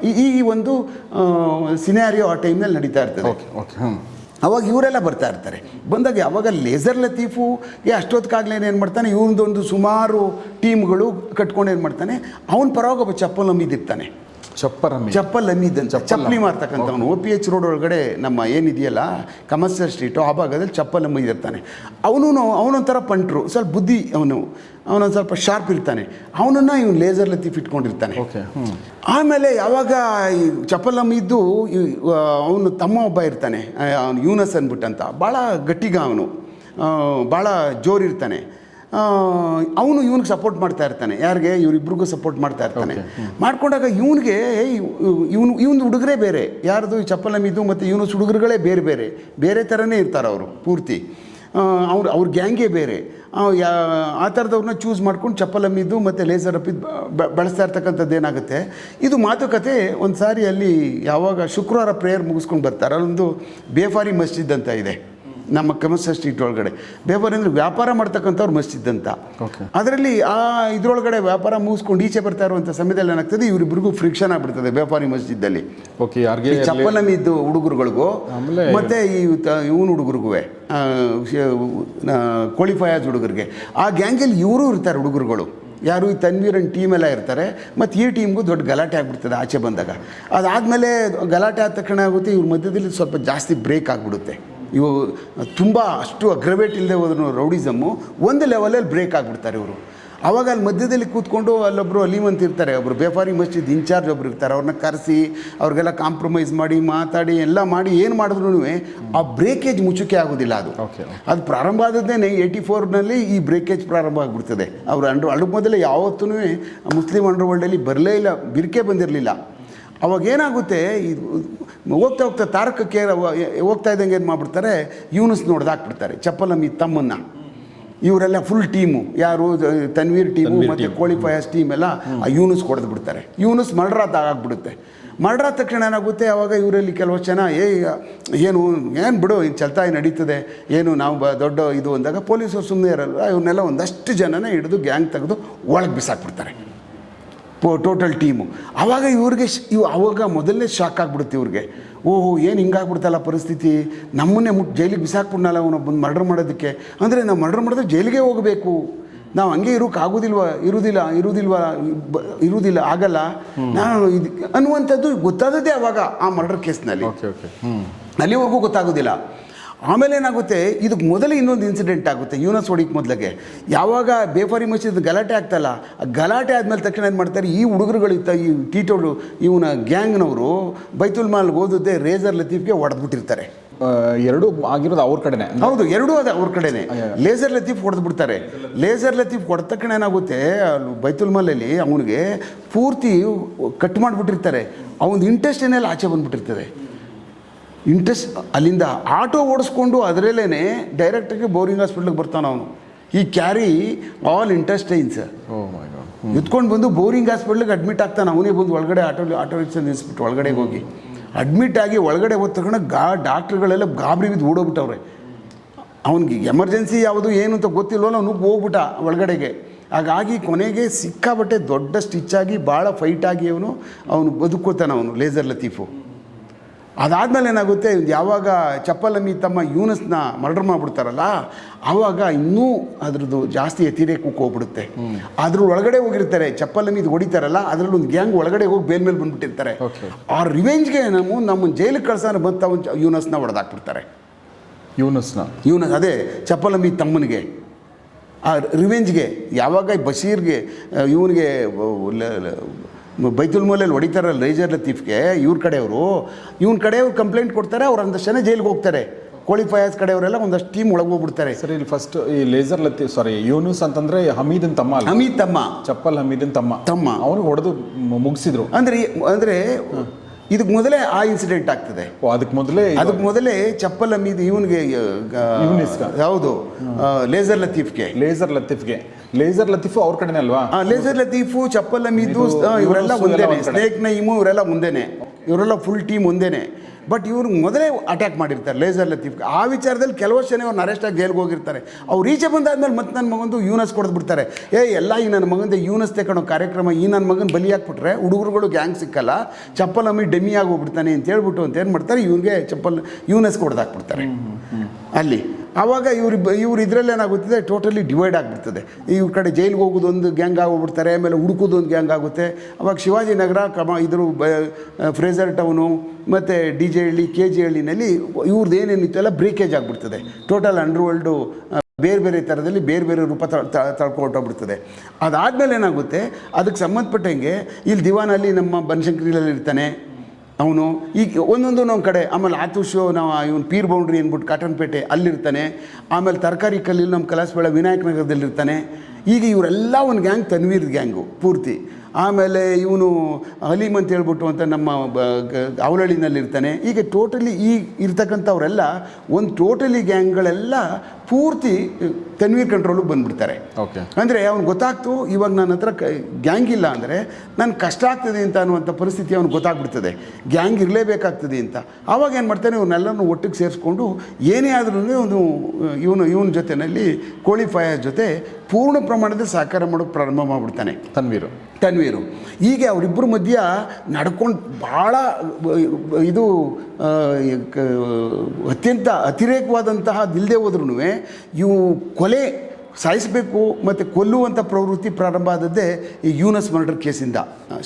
A: ಈ ಈ ಒಂದು ಸಿನಾರಿಯೋ ಆ ಟೈಮ್ನಲ್ಲಿ ನಡೀತಾ ಇರ್ತದೆ.
B: ಓಕೆ ಓಕೆ ಹ್ಞೂ
A: ಅವಾಗ ಇವರೆಲ್ಲ ಬರ್ತಾ ಇರ್ತಾರೆ. ಬಂದಾಗ ಯಾವಾಗ ಲೇಸರ್ ಲತೀಫು ಏ ಅಷ್ಟೊತ್ತಿಗಾಗಲೇ ಏನು ಮಾಡ್ತಾನೆ ಇವನದೊಂದು ಸುಮಾರು ಟೀಮ್ಗಳು ಕಟ್ಕೊಂಡು ಏನು ಮಾಡ್ತಾನೆ ಅವನ ಪರವಾಗಿ ಒಬ್ಬ ಚಪ್ಪಲ್ ಅಮ್ಮಿದಿರ್ತಾನೆ
B: ಚಪ್ಪರಮ್ಮಿ
A: ಚಪ್ಪಲ್ ಅಮ್ಮಿದ್ದಂತ ಚಪ್ಪಲಿ ಮಾರ್ತಕ್ಕಂಥವನು. ಒ ಪಿ ಎಚ್ ರೋಡ್ ಒಳಗಡೆ ನಮ್ಮ ಏನಿದೆಯಲ್ಲ ಕಮರ್ಷಿಯಲ್ ಸ್ಟ್ರೀಟು ಆ ಭಾಗದಲ್ಲಿ ಚಪ್ಪಲ್ ಅಮ್ಮಿದಿರ್ತಾನೆ ಅವನು ಅವನೊಂಥರ ಪಂಟ್ರು ಸ್ವಲ್ಪ ಬುದ್ಧಿ ಅವನು ಅವನೊಂದು ಸ್ವಲ್ಪ ಶಾರ್ಪ್ ಇರ್ತಾನೆ. ಅವನನ್ನು ಇವನು ಲೇಸರ್ ಲತೀಫ್ ಇಟ್ಕೊಂಡಿರ್ತಾನೆ.
B: ಓಕೆ
A: ಆಮೇಲೆ ಯಾವಾಗ ಈ ಚಪ್ಪಲಮ್ಮ ಇದ್ದು ಅವನು ತಮ್ಮ ಒಬ್ಬ ಇರ್ತಾನೆ ಅವನು ಯೂನಸ್ ಅಂದ್ಬಿಟ್ಟಂತ ಭಾಳ ಗಟ್ಟಿಗ ಅವನು. ಭಾಳ ಜೋರಿರ್ತಾನೆ. ಅವನು ಇವನಿಗೆ ಸಪೋರ್ಟ್ ಮಾಡ್ತಾ ಇರ್ತಾನೆ. ಯಾರಿಗೆ? ಇವರಿಬ್ರಿಗೂ ಸಪೋರ್ಟ್ ಮಾಡ್ತಾ ಇರ್ತಾನೆ. ಮಾಡ್ಕೊಂಡಾಗ ಇವನಿಗೆ ಇವನು ಇವನು ಹುಡುಗರೇ ಬೇರೆ. ಯಾರ್ದು? ಈ ಚಪ್ಪಲಮಿದು ಮತ್ತು ಇವನು ಹುಡುಗರುಗಳೇ ಬೇರೆ ಬೇರೆ. ಬೇರೆ ಥರನೇ ಇರ್ತಾರೆ ಅವರು ಪೂರ್ತಿ. ಅವ್ರು ಅವ್ರ ಗ್ಯಾಂಗೇ ಬೇರೆ. ಆ, ಯಾ ಆ ಥರದವ್ರನ್ನ ಚೂಸ್ ಮಾಡ್ಕೊಂಡು ಚಪ್ಪಲಮ್ಮಿದ್ದು ಮತ್ತು ಲೇಸರ್ ಅಪ್ಪಿದ್ದು ಬಳಸ್ತಾ ಇರ್ತಕ್ಕಂಥದ್ದು ಏನಾಗುತ್ತೆ? ಇದು ಮಾತುಕತೆ ಒಂದು ಸಾರಿ ಅಲ್ಲಿ ಯಾವಾಗ ಶುಕ್ರವಾರ ಪ್ರೇಯರ್ ಮುಗಿಸ್ಕೊಂಡು ಬರ್ತಾರೆ. ಅಲ್ಲೊಂದು ಬೇಫಾರಿ ಮಸ್ಜಿದ್ ಅಂತ ಇದೆ. ನಮ್ಮ ಕಮರ್ಷಿಯಲ್ ಸ್ಟ್ರೀಟ್ ಒಳಗಡೆ. ಬೇಫಾರಿ ಅಂದರೆ ವ್ಯಾಪಾರ ಮಾಡ್ತಕ್ಕಂಥವ್ರು ಮಸ್ಜಿದ್ ಅಂತ. ಅದರಲ್ಲಿ ಆ ಇದರೊಳಗಡೆ ವ್ಯಾಪಾರ ಮುಗಿಸ್ಕೊಂಡು ಈಚೆ ಬರ್ತಾ ಇರುವಂಥ ಸಮಯದಲ್ಲಿ ಏನಾಗ್ತದೆ ಇವರಿಬ್ಬರಿಗೂ ಫ್ರಿಕ್ಷನ್ ಆಗ್ಬಿಡ್ತದೆ ವ್ಯಾಪಾರಿ ಮಸ್ಜಿದ್ದಲ್ಲಿ.
B: ಓಕೆ
A: ಚಪ್ಪಲಮ್ಮಿ ಇದ್ದು ಹುಡುಗರುಗಳಿಗೂ ಮತ್ತು ಈ ಇವನು ಹುಡುಗರಿಗೂ ಕ್ವಾಲಿಫೈಯಾದ ಹುಡುಗರಿಗೆ. ಆ ಗ್ಯಾಂಗಲ್ಲಿ ಇವರು ಇರ್ತಾರೆ ಹುಡುಗರುಗಳು. ಯಾರು ಈ ತನ್ವೀರನ್ ಟೀಮ್ ಎಲ್ಲ ಇರ್ತಾರೆ ಮತ್ತು ಈ ಟೀಮ್ಗೂ ದೊಡ್ಡ ಗಲಾಟೆ ಆಗ್ಬಿಡ್ತದೆ ಆಚೆ ಬಂದಾಗ. ಅದಾದಮೇಲೆ ಗಲಾಟೆ ಆದ ತಕ್ಷಣ ಆಗುತ್ತೆ ಇವ್ರ ಮಧ್ಯದಲ್ಲಿ ಸ್ವಲ್ಪ ಜಾಸ್ತಿ ಬ್ರೇಕ್ ಆಗಿಬಿಡುತ್ತೆ. ಇವು ತುಂಬ ಅಷ್ಟು ಅಗ್ರವೇಟ್ ಇಲ್ಲದೆ ಹೋದ್ರು ರೌಡಿಸಮ್ಮು ಒಂದು ಲೆವೆಲಲ್ಲಿ ಬ್ರೇಕ್ ಆಗಿಬಿಡ್ತಾರೆ ಇವರು. ಆವಾಗ ಅಲ್ಲಿ ಮಧ್ಯದಲ್ಲಿ ಕೂತ್ಕೊಂಡು ಅಲ್ಲೊಬ್ಬರು ಅಲೀಮ್ ಅಂತ ಇರ್ತಾರೆ ಒಬ್ಬರು ಬೇಫಾರಿ ಮಸ್ಜಿದ್ ಇನ್ಚಾರ್ಜ್ ಒಬ್ರು ಇರ್ತಾರೆ ಅವ್ರನ್ನ ಕರೆಸಿ ಅವ್ರಿಗೆಲ್ಲ ಕಾಂಪ್ರಮೈಸ್ ಮಾಡಿ ಮಾತಾಡಿ ಎಲ್ಲ ಮಾಡಿ ಏನು ಮಾಡಿದ್ರು ಆ ಬ್ರೇಕೇಜ್ ಮುಚ್ಚುಕೆ ಆಗೋದಿಲ್ಲ ಅದು. ಅದು ಪ್ರಾರಂಭ ಆದದ್ದೇನೆ ಏಯ್ಟಿ ಫೋರ್ನಲ್ಲಿ ಈ ಬ್ರೇಕೇಜ್ ಪ್ರಾರಂಭ ಆಗಿಬಿಡ್ತದೆ. ಅವರು ಅಂಡ್ರು ಅಡುಗೆ ಮೊದಲೇ ಯಾವತ್ತೂ ಮುಸ್ಲಿಂ ಅಂಡರ್ ವರ್ಲ್ಡಲ್ಲಿ ಬರಲೇ ಇಲ್ಲ ಬಿರಿಕೆ ಬಂದಿರಲಿಲ್ಲ. ಅವಾಗ ಏನಾಗುತ್ತೆ ಇದು ಹೋಗ್ತಾ ಹೋಗ್ತಾ ತಾರಕಕ್ಕೆ ಹೋಗ್ತಾ ಇದ್ದಂಗೆ ಏನು ಮಾಡಿಬಿಡ್ತಾರೆ ಯೂನಿಸ್ ನೋಡ್ದಾಕ್ಬಿಡ್ತಾರೆ ಚಪ್ಪಲಮ್ಮಿ ತಮ್ಮನ್ನ. ಇವರೆಲ್ಲ ಫುಲ್ ಟೀಮು ಯಾರು ತನ್ವೀರ್ ಟೀಮು ಮತ್ತು ಕೋಳಿ ಫಯಾಸ್ ಟೀಮ್ ಎಲ್ಲ ಆ ಯೂನಿಸ್ ಹೊಡೆದು ಬಿಡ್ತಾರೆ. ಯೂನಿಸ್ ಮಲ್ರಾತ್ ಆಗಿಬಿಡುತ್ತೆ. ಮರ್ಡ್ರಾದ ತಕ್ಷಣ ಏನಾಗುತ್ತೆ ಅವಾಗ ಇವರಲ್ಲಿ ಕೆಲವು ಜನ ಏ ಏನು ಏನು ಬಿಡು ಇನ್ನು ಚಲ್ತಾಯಿ ನಡೀತದೆ ಏನು ನಾವು ಬ ದೊಡ್ಡ ಇದು ಅಂದಾಗ ಪೊಲೀಸರು ಸುಮ್ಮನೆ ಇರಲ್ಲ ಇವನ್ನೆಲ್ಲ ಒಂದಷ್ಟು ಜನನೇ ಹಿಡಿದು ಗ್ಯಾಂಗ್ ತೆಗೆದು ಒಳಗೆ ಬಿಸಾಕ್ಬಿಡ್ತಾರೆ. ಟೋಟಲ್ ಟೀಮು ಆವಾಗ ಇವ್ರಿಗೆ ಶ್- ಇವು ಆವಾಗ ಮೊದಲನೇ ಶಾಕ್ ಆಗಿಬಿಡುತ್ತೆ ಇವ್ರಿಗೆ. ಓಹೋ ಏನು ಹಿಂಗಾಗ್ಬಿಡ್ತಲ್ಲ ಪರಿಸ್ಥಿತಿ? ನಮ್ಮನ್ನೇ ಮುಟ್ ಜೈಲಿಗೆ ಬಿಸಾಕ್ಬಿಡ್ನಲ್ಲ ಅವನು ಬಂದು ಮರ್ಡರ್ ಮಾಡೋದಕ್ಕೆ. ಅಂದರೆ ನಾವು ಮರ್ಡರ್ ಮಾಡಿದ್ರೆ ಜೈಲಿಗೆ ಹೋಗಬೇಕು. ನಾವು ಹಂಗೆ ಇರೋಕೆ ಆಗೋದಿಲ್ವ? ಇರುವುದಿಲ್ಲ ಇರುವುದಿಲ್ವ ಇರುವುದಿಲ್ಲ ಆಗಲ್ಲ. ನಾನು ಇದು ಅನ್ನುವಂಥದ್ದು ಗೊತ್ತಾದದ್ದೇ ಅವಾಗ ಆ ಮರ್ಡರ್ ಕೇಸ್ನಲ್ಲಿ
B: ಓಕೆ ಓಕೆ
A: ಅಲ್ಲಿವರೆಗೂ ಗೊತ್ತಾಗೋದಿಲ್ಲ. ಆಮೇಲೆ ಏನಾಗುತ್ತೆ? ಇದಕ್ಕೆ ಮೊದಲೇ ಇನ್ನೊಂದು ಇನ್ಸಿಡೆಂಟ್ ಆಗುತ್ತೆ. ಯೂನಸ್ ಹೊಡಿಕ್ ಮೊದಲಿಗೆ. ಯಾವಾಗ ಬೇಫಾರಿ ಮಸೀದ್ ಗಲಾಟೆ ಆಗ್ತಲ್ಲ ಆ ಗಲಾಟೆ ಆದಮೇಲೆ ತಕ್ಷಣ ಏನು ಮಾಡ್ತಾರೆ? ಈ ಹುಡುಗರುಗಳು ಇತ್ತ ಈ ಟೀಟೋಳು ಇವನ ಗ್ಯಾಂಗ್ನವರು ಬೈತುಲ್ ಮಾಲ್ ಓದಿದ್ದೆ ರೇಜರ್ ಲತೀಫ್ಗೆ ಹೊಡೆದ್ಬಿಟ್ಟಿರ್ತಾರೆ.
B: ಎರಡು ಆಗಿರೋದು ಅವ್ರ ಕಡೆನೇ.
A: ಹೌದು ಎರಡೂ ಅದೇ ಅವ್ರ ಕಡೆನೆ. ಲೇಸರ್ ಲತೀಫ್ ಹೊಡೆದು ಬಿಡ್ತಾರೆ ಲೇಸರ್ ಲತೀಫ್ ಹೊಡೆದ ತಕ್ಷಣ ಏನಾಗುತ್ತೆ? ಅಲ್ಲಿ ಬೈತುಲ್ ಮಾಲಲ್ಲಿ ಅವನಿಗೆ ಪೂರ್ತಿ ಕಟ್ ಮಾಡಿಬಿಟ್ಟಿರ್ತಾರೆ. ಅವನ ಇಂಟ್ರೆಸ್ಟ್ ಏನೆಲ್ಲ ಆಚೆ ಬಂದ್ಬಿಟ್ಟಿರ್ತದೆ. ಇಂಟ್ರೆಸ್ಟ್ ಅಲ್ಲಿಂದ ಆಟೋ ಓಡಿಸ್ಕೊಂಡು ಅದರಲ್ಲೇ ಡೈರೆಕ್ಟಾಗಿ ಬೋರಿಂಗ್ ಹಾಸ್ಪಿಟ್ಲಿಗೆ ಬರ್ತಾನೆ ಅವನು. ಈ ಕ್ಯಾರಿ ಆಲ್ ಇಂಟೆಸ್ಟೈನ್ಸ್ ಎತ್ಕೊಂಡು ಬಂದು ಬೋರಿಂಗ್ ಹಾಸ್ಪಿಟ್ಲಿಗೆ ಅಡ್ಮಿಟ್ ಆಗ್ತಾನೆ. ಅವನೇ ಬಂದು ಒಳಗಡೆ ಆಟೋ ಆಟೋ ರಿಕ್ಷಾ ನಿಲ್ಲಿಸ್ಬಿಟ್ಟು ಒಳಗಡೆ ಹೋಗಿ. ಅಡ್ಮಿಟ್ ಆಗಿ ಒಳಗಡೆ ಹೋದ ತಕ್ಷಣ ಗಾ ಡಾಕ್ಟ್ರುಗಳೆಲ್ಲ ಗಾಬರಿ ಬಿದ್ದು ಓಡೋಗ್ಬಿಟ್ಟವ್ರೆ. ಅವನಿಗೆ ಎಮರ್ಜೆನ್ಸಿ ಯಾವುದು ಏನು ಅಂತ ಗೊತ್ತಿಲ್ವಲ್ಲ ಅವನು ಹೋಗ್ಬಿಟ್ಟ ಒಳಗಡೆಗೆ. ಹಾಗಾಗಿ ಕೊನೆಗೆ ಸಿಕ್ಕಾಬಟ್ಟೆ ದೊಡ್ಡ ಸ್ಟಿಚ್ ಆಗಿ ಭಾಳ ಫೈಟ್ ಆಗಿ ಅವನು ಅವನು ಬದುಕೋತಾನೆ ಅವನು ಲೇಸರ್ ಲತೀಫು ಅದಾದಮೇಲೆ ಏನಾಗುತ್ತೆ ಇವ್ನು ಯಾವಾಗ ಚಪ್ಪಲಮ್ಮಿ ತಮ್ಮ ಯೂನಸ್ನ ಮರ್ಡರ್ ಮಾಡಿಬಿಡ್ತಾರಲ್ಲ ಆವಾಗ ಇನ್ನೂ ಅದ್ರದ್ದು ಜಾಸ್ತಿ ಎತ್ತಿರೇಕಕ್ಕೆ ಹೋಗ್ಬಿಡುತ್ತೆ. ಅದ್ರ ಒಳಗಡೆ ಹೋಗಿರ್ತಾರೆ ಚಪ್ಪಲಮ್ಮಿ ಇದು ಹೊಡಿತಾರಲ್ಲ ಅದರಲ್ಲಿ ಒಂದು ಗ್ಯಾಂಗ್ ಒಳಗಡೆ ಹೋಗಿ ಬೇಲ್ ಮೇಲೆ ಬಂದ್ಬಿಟ್ಟಿರ್ತಾರೆ. ಆ ರಿವೆಂಜ್ಗೆ ನಾವು ನಮ್ಮ ಜೈಲಿಗೆ ಕಳ್ಸೋಣ ಬಂತ ಒಂದು ಯೂನಸ್ನ ಹೊಡೆದಾಕ್ಬಿಡ್ತಾರೆ.
B: ಯೂನಸ್ನ?
A: ಯೂನಸ್ ಅದೇ ಚಪ್ಪಲಮ್ಮಿ ತಮ್ಮನಿಗೆ. ಆ ರಿವೆಂಜ್ಗೆ ಯಾವಾಗ ಬಸೀರ್ಗೆ ಬಶೀರ್ಗೆ ಇವನಿಗೆ ಬೈತುಲ್ ಮೂಲೆಯಲ್ಲಿ ಹೊಡಿತಾರಲ್ಲ ರೈಜರ್ ಲತೀಫ್ಗೆ ಇವ್ರ ಕಡೆಯವರು. ಇವನ ಕಡೆಯವ್ರು ಕಂಪ್ಲೇಂಟ್ ಕೊಡ್ತಾರೆ ಅವ್ರು ಒಂದಷ್ಟು ಜನ ಜೈಲಿಗೆ ಹೋಗ್ತಾರೆ. ಕೋಳಿ ಫಯಾಸ್ ಕಡೆಯವರೆಲ್ಲ ಒಂದಷ್ಟು ಟೀಮ್ ಒಳಗೆ ಹೋಗ್ಬಿಡ್ತಾರೆ.
B: ಸರ್ ಇಲ್ಲಿ ಫಸ್ಟ್ ಈ ಲೇಸರ್ ಲತ್ತಿ ಸಾರಿ ಯೂನುಸ್ ಅಂತಂದ್ರೆ ಹಮೀದನ್ ತಮ್ಮ ಅಲ್ಲ
A: ಅಮಿತ್ ತಮ್ಮ.
B: ಚಪ್ಪಲ್ ಹಮೀದನ್ ತಮ್ಮ.
A: ತಮ್ಮ.
B: ಅವ್ರಿಗೆ ಹೊಡೆದು ಮುಗಿಸಿದ್ರು.
A: ಅಂದ್ರೆ ಅಂದರೆ ಇದಕ್ಕೆ ಮೊದಲೇ ಆ ಇನ್ಸಿಡೆಂಟ್ ಆಗ್ತದೆ.
B: ಓ ಅದಕ್ಕೆ ಮೊದಲೇ
A: ಅದಕ್ಕೆ ಮೊದಲೇ ಚಪ್ಪಲ್ ಅಮೀದ್ ಇವನಿಗೆ? ಹೌದು ಲೇಸರ್ ಲತೀಫ್ಗೆ.
B: ಲೇಸರ್ ಲತೀಫ್ಗೆ. ಲೇಸರ್ ಲತೀಫ್ ಅವ್ರ ಕಡೆನೇ ಅಲ್ವಾ?
A: ಲೇಸರ್ ಲತೀಫು ಚಪ್ಪಲ್ ಆ, ಇವರೆಲ್ಲ ಒಂದೇನೆ. ಸ್ನೇಕ್ ನೈಮು ಇವರೆಲ್ಲ ಒಂದೇನೆ ಇವರೆಲ್ಲ ಫುಲ್ ಟೀಮ್ ಒಂದೇನೆ. ಬಟ್ ಇವ್ರಿಗೆ ಮೊದಲೇ ಅಟ್ಯಾಕ್ ಮಾಡಿರ್ತಾರೆ ಲೇಸರ್ ಲತೀಫ್ ಆ ವಿಚಾರದಲ್ಲಿ ಕೆಲವು ಜನ ಅವ್ರನ್ನ ಅರೆಸ್ಟ್ ಆಗಿ ಜೈಲಿಗೆ ಹೋಗಿರ್ತಾರೆ. ಅವ್ರು ಈಚೆ ಬಂದಾದ್ಮೇಲೆ ಮತ್ತೆ ನನ್ನ ಮಗಂದು ಯೂನಸ್ ಕೊಡ್ದು ಬಿಡ್ತಾರೆ. ಏ, ಎಲ್ಲ ಈ ನನ್ನ ಮಗಂದು ಯೂನಸ್ ತೆಕ್ಕಣೋ ಕಾರ್ಯಕ್ರಮ, ಈ ನನ್ನ ಮಗನ ಬಲಿ ಹಾಕ್ಬಿಟ್ರೆ ಹುಡುಗರುಗಳು ಗ್ಯಾಂಗ್ ಸಿಕ್ಕಲ್ಲ, ಚಪ್ಪಲ್ ಅಮ್ಮಿ ಡೆಮ್ಮಿ ಆಗಿ ಹೋಗ್ಬಿಡ್ತಾನೆ ಅಂತ ಹೇಳ್ಬಿಟ್ಟು ಅಂತ ಏನು ಮಾಡ್ತಾರೆ ಇವ್ರಿಗೆ ಚಪ್ಪಲ್ ಯೂನಸ್ ಕೊಡ್ದಾಕ್ಬಿಡ್ತಾರೆ ಅಲ್ಲಿ. ಆವಾಗ ಇವ್ರು ಇವ್ರು ಇದರಲ್ಲಿ ಏನಾಗುತ್ತದೆ ಟೋಟಲಿ ಡಿವೈಡ್ ಆಗಿಬಿಡ್ತದೆ. ಇವ್ರ ಕಡೆ ಜೈಲಿಗೆ ಹೋಗೋದು ಒಂದು ಗ್ಯಾಂಗ್ ಆಗೋಗ್ಬಿಡ್ತಾರೆ ಆಮೇಲೆ ಹುಡುಕೋದೊಂದು ಗ್ಯಾಂಗ್ ಆಗುತ್ತೆ. ಅವಾಗ ಶಿವಾಜಿನಗರ, ಕಮ ಇದ್ರ ಫ್ರೇಜರ್ ಟೌನು ಮತ್ತು D J Halli K G ಹಳ್ಳಿನಲ್ಲಿ ಇವ್ರದ್ದು ಏನೇನಿತ್ತಲ್ಲ ಬ್ರೇಕೇಜ್ ಆಗಿಬಿಡ್ತದೆ. ಟೋಟಲ್ ಅಂಡರ್ ವರ್ಲ್ಡು ಬೇರೆ ಬೇರೆ ಥರದಲ್ಲಿ ಬೇರೆ ಬೇರೆ ರೂಪ ತಳ್ಕೊಟ್ಟೋಗ್ಬಿಡ್ತದೆ ಅದಾದಮೇಲೆ ಏನಾಗುತ್ತೆ, ಅದಕ್ಕೆ ಸಂಬಂಧಪಟ್ಟಂಗೆ ಇಲ್ಲಿ ದಿವಾನಲ್ಲಿ ನಮ್ಮ ಬನಶಂಕರಿಯಲ್ಲಿ ಇರ್ತಾನೆ. ಅವನು ಈಗ ಒಂದೊಂದು ನಮ್ಮ ಕಡೆ, ಆಮೇಲೆ ಆತುಷು ನಾವು ಇವನು ಪೀರ್ ಬೌಂಡ್ರಿ ಅಂದ್ಬಿಟ್ಟು ಕಾಟನ್ಪೇಟೆ ಅಲ್ಲಿರ್ತಾನೆ. ಆಮೇಲೆ ತರಕಾರಿ ಕಲ್ಲಿಲ್ಲಿ ನಮ್ಮ ಕಲಾಸಬೇಳ ವಿನಾಯಕ ನಗರದಲ್ಲಿರ್ತಾನೆ. ಈಗ ಇವರೆಲ್ಲ ಒಂದು ಗ್ಯಾಂಗ್ ತನ್ವೀರ್ ಗ್ಯಾಂಗು ಪೂರ್ತಿ. ಆಮೇಲೆ ಇವನು ಅಲೀಮ್ ಅಂತ ಹೇಳ್ಬಿಟ್ಟು ಅಂತ ನಮ್ಮ ಅವಲಳಿನಲ್ಲಿರ್ತಾನೆ ಈಗ ಟೋಟಲಿ ಈ ಇರ್ತಕ್ಕಂಥವರೆಲ್ಲ ಒಂದು ಟೋಟಲಿ ಗ್ಯಾಂಗ್ಗಳೆಲ್ಲ ಪೂರ್ತಿ ತನ್ವೀರ್ ಕಂಟ್ರೋಲಿಗೆ ಬಂದ್ಬಿಡ್ತಾರೆ.
B: ಓಕೆ.
A: ಅಂದರೆ ಅವ್ನು ಗೊತ್ತಾಗ್ತು ಇವಾಗ ನನ್ನ ಹತ್ರ ಗ್ಯಾಂಗ್ ಇಲ್ಲ ಅಂದರೆ ನನ್ನ ಕಷ್ಟ ಆಗ್ತದೆ ಅಂತ ಅನ್ನುವಂಥ ಪರಿಸ್ಥಿತಿ ಅವ್ನಿಗೆ ಗೊತ್ತಾಗ್ಬಿಡ್ತದೆ. ಗ್ಯಾಂಗ್ ಇರಲೇಬೇಕಾಗ್ತದೆ ಅಂತ. ಆವಾಗ ಏನು ಮಾಡ್ತಾನೆ ಇವನ್ನೆಲ್ಲನೂ ಒಟ್ಟಿಗೆ ಸೇರಿಸ್ಕೊಂಡು ಏನೇ ಆದ್ರೂ ಅವನು ಇವನು ಇವನ ಜೊತೆಯಲ್ಲಿ ಕೋಳಿ ಫಾಯರ್ ಜೊತೆ ಪೂರ್ಣ ಪ್ರಮಾಣದ ಸಹಕಾರ ಮಾಡೋಕ್ಕೆ ಪ್ರಾರಂಭ ಮಾಡಿಬಿಡ್ತಾನೆ.
B: ತನ್ವೀರು.
A: ತನ್ವೀರು. ಹೀಗೆ ಅವರಿಬ್ಬರ ಮಧ್ಯ ನಡ್ಕೊಂಡು ಭಾಳ ಇದು ಅತ್ಯಂತ ಅತಿರೇಕವಾದಂತಹ ದಿಲ್ದೇ ಹೋದ್ರೂ ಇವು ಕೊಲೆ ಸಾಯಿಸಬೇಕು ಮತ್ತು ಕೊಲ್ಲುವಂಥ ಪ್ರವೃತ್ತಿ ಪ್ರಾರಂಭ ಆದದ್ದೇ ಈ ಯೂನಸ್ ಮರ್ಡರ್ ಕೇಸಿಂದ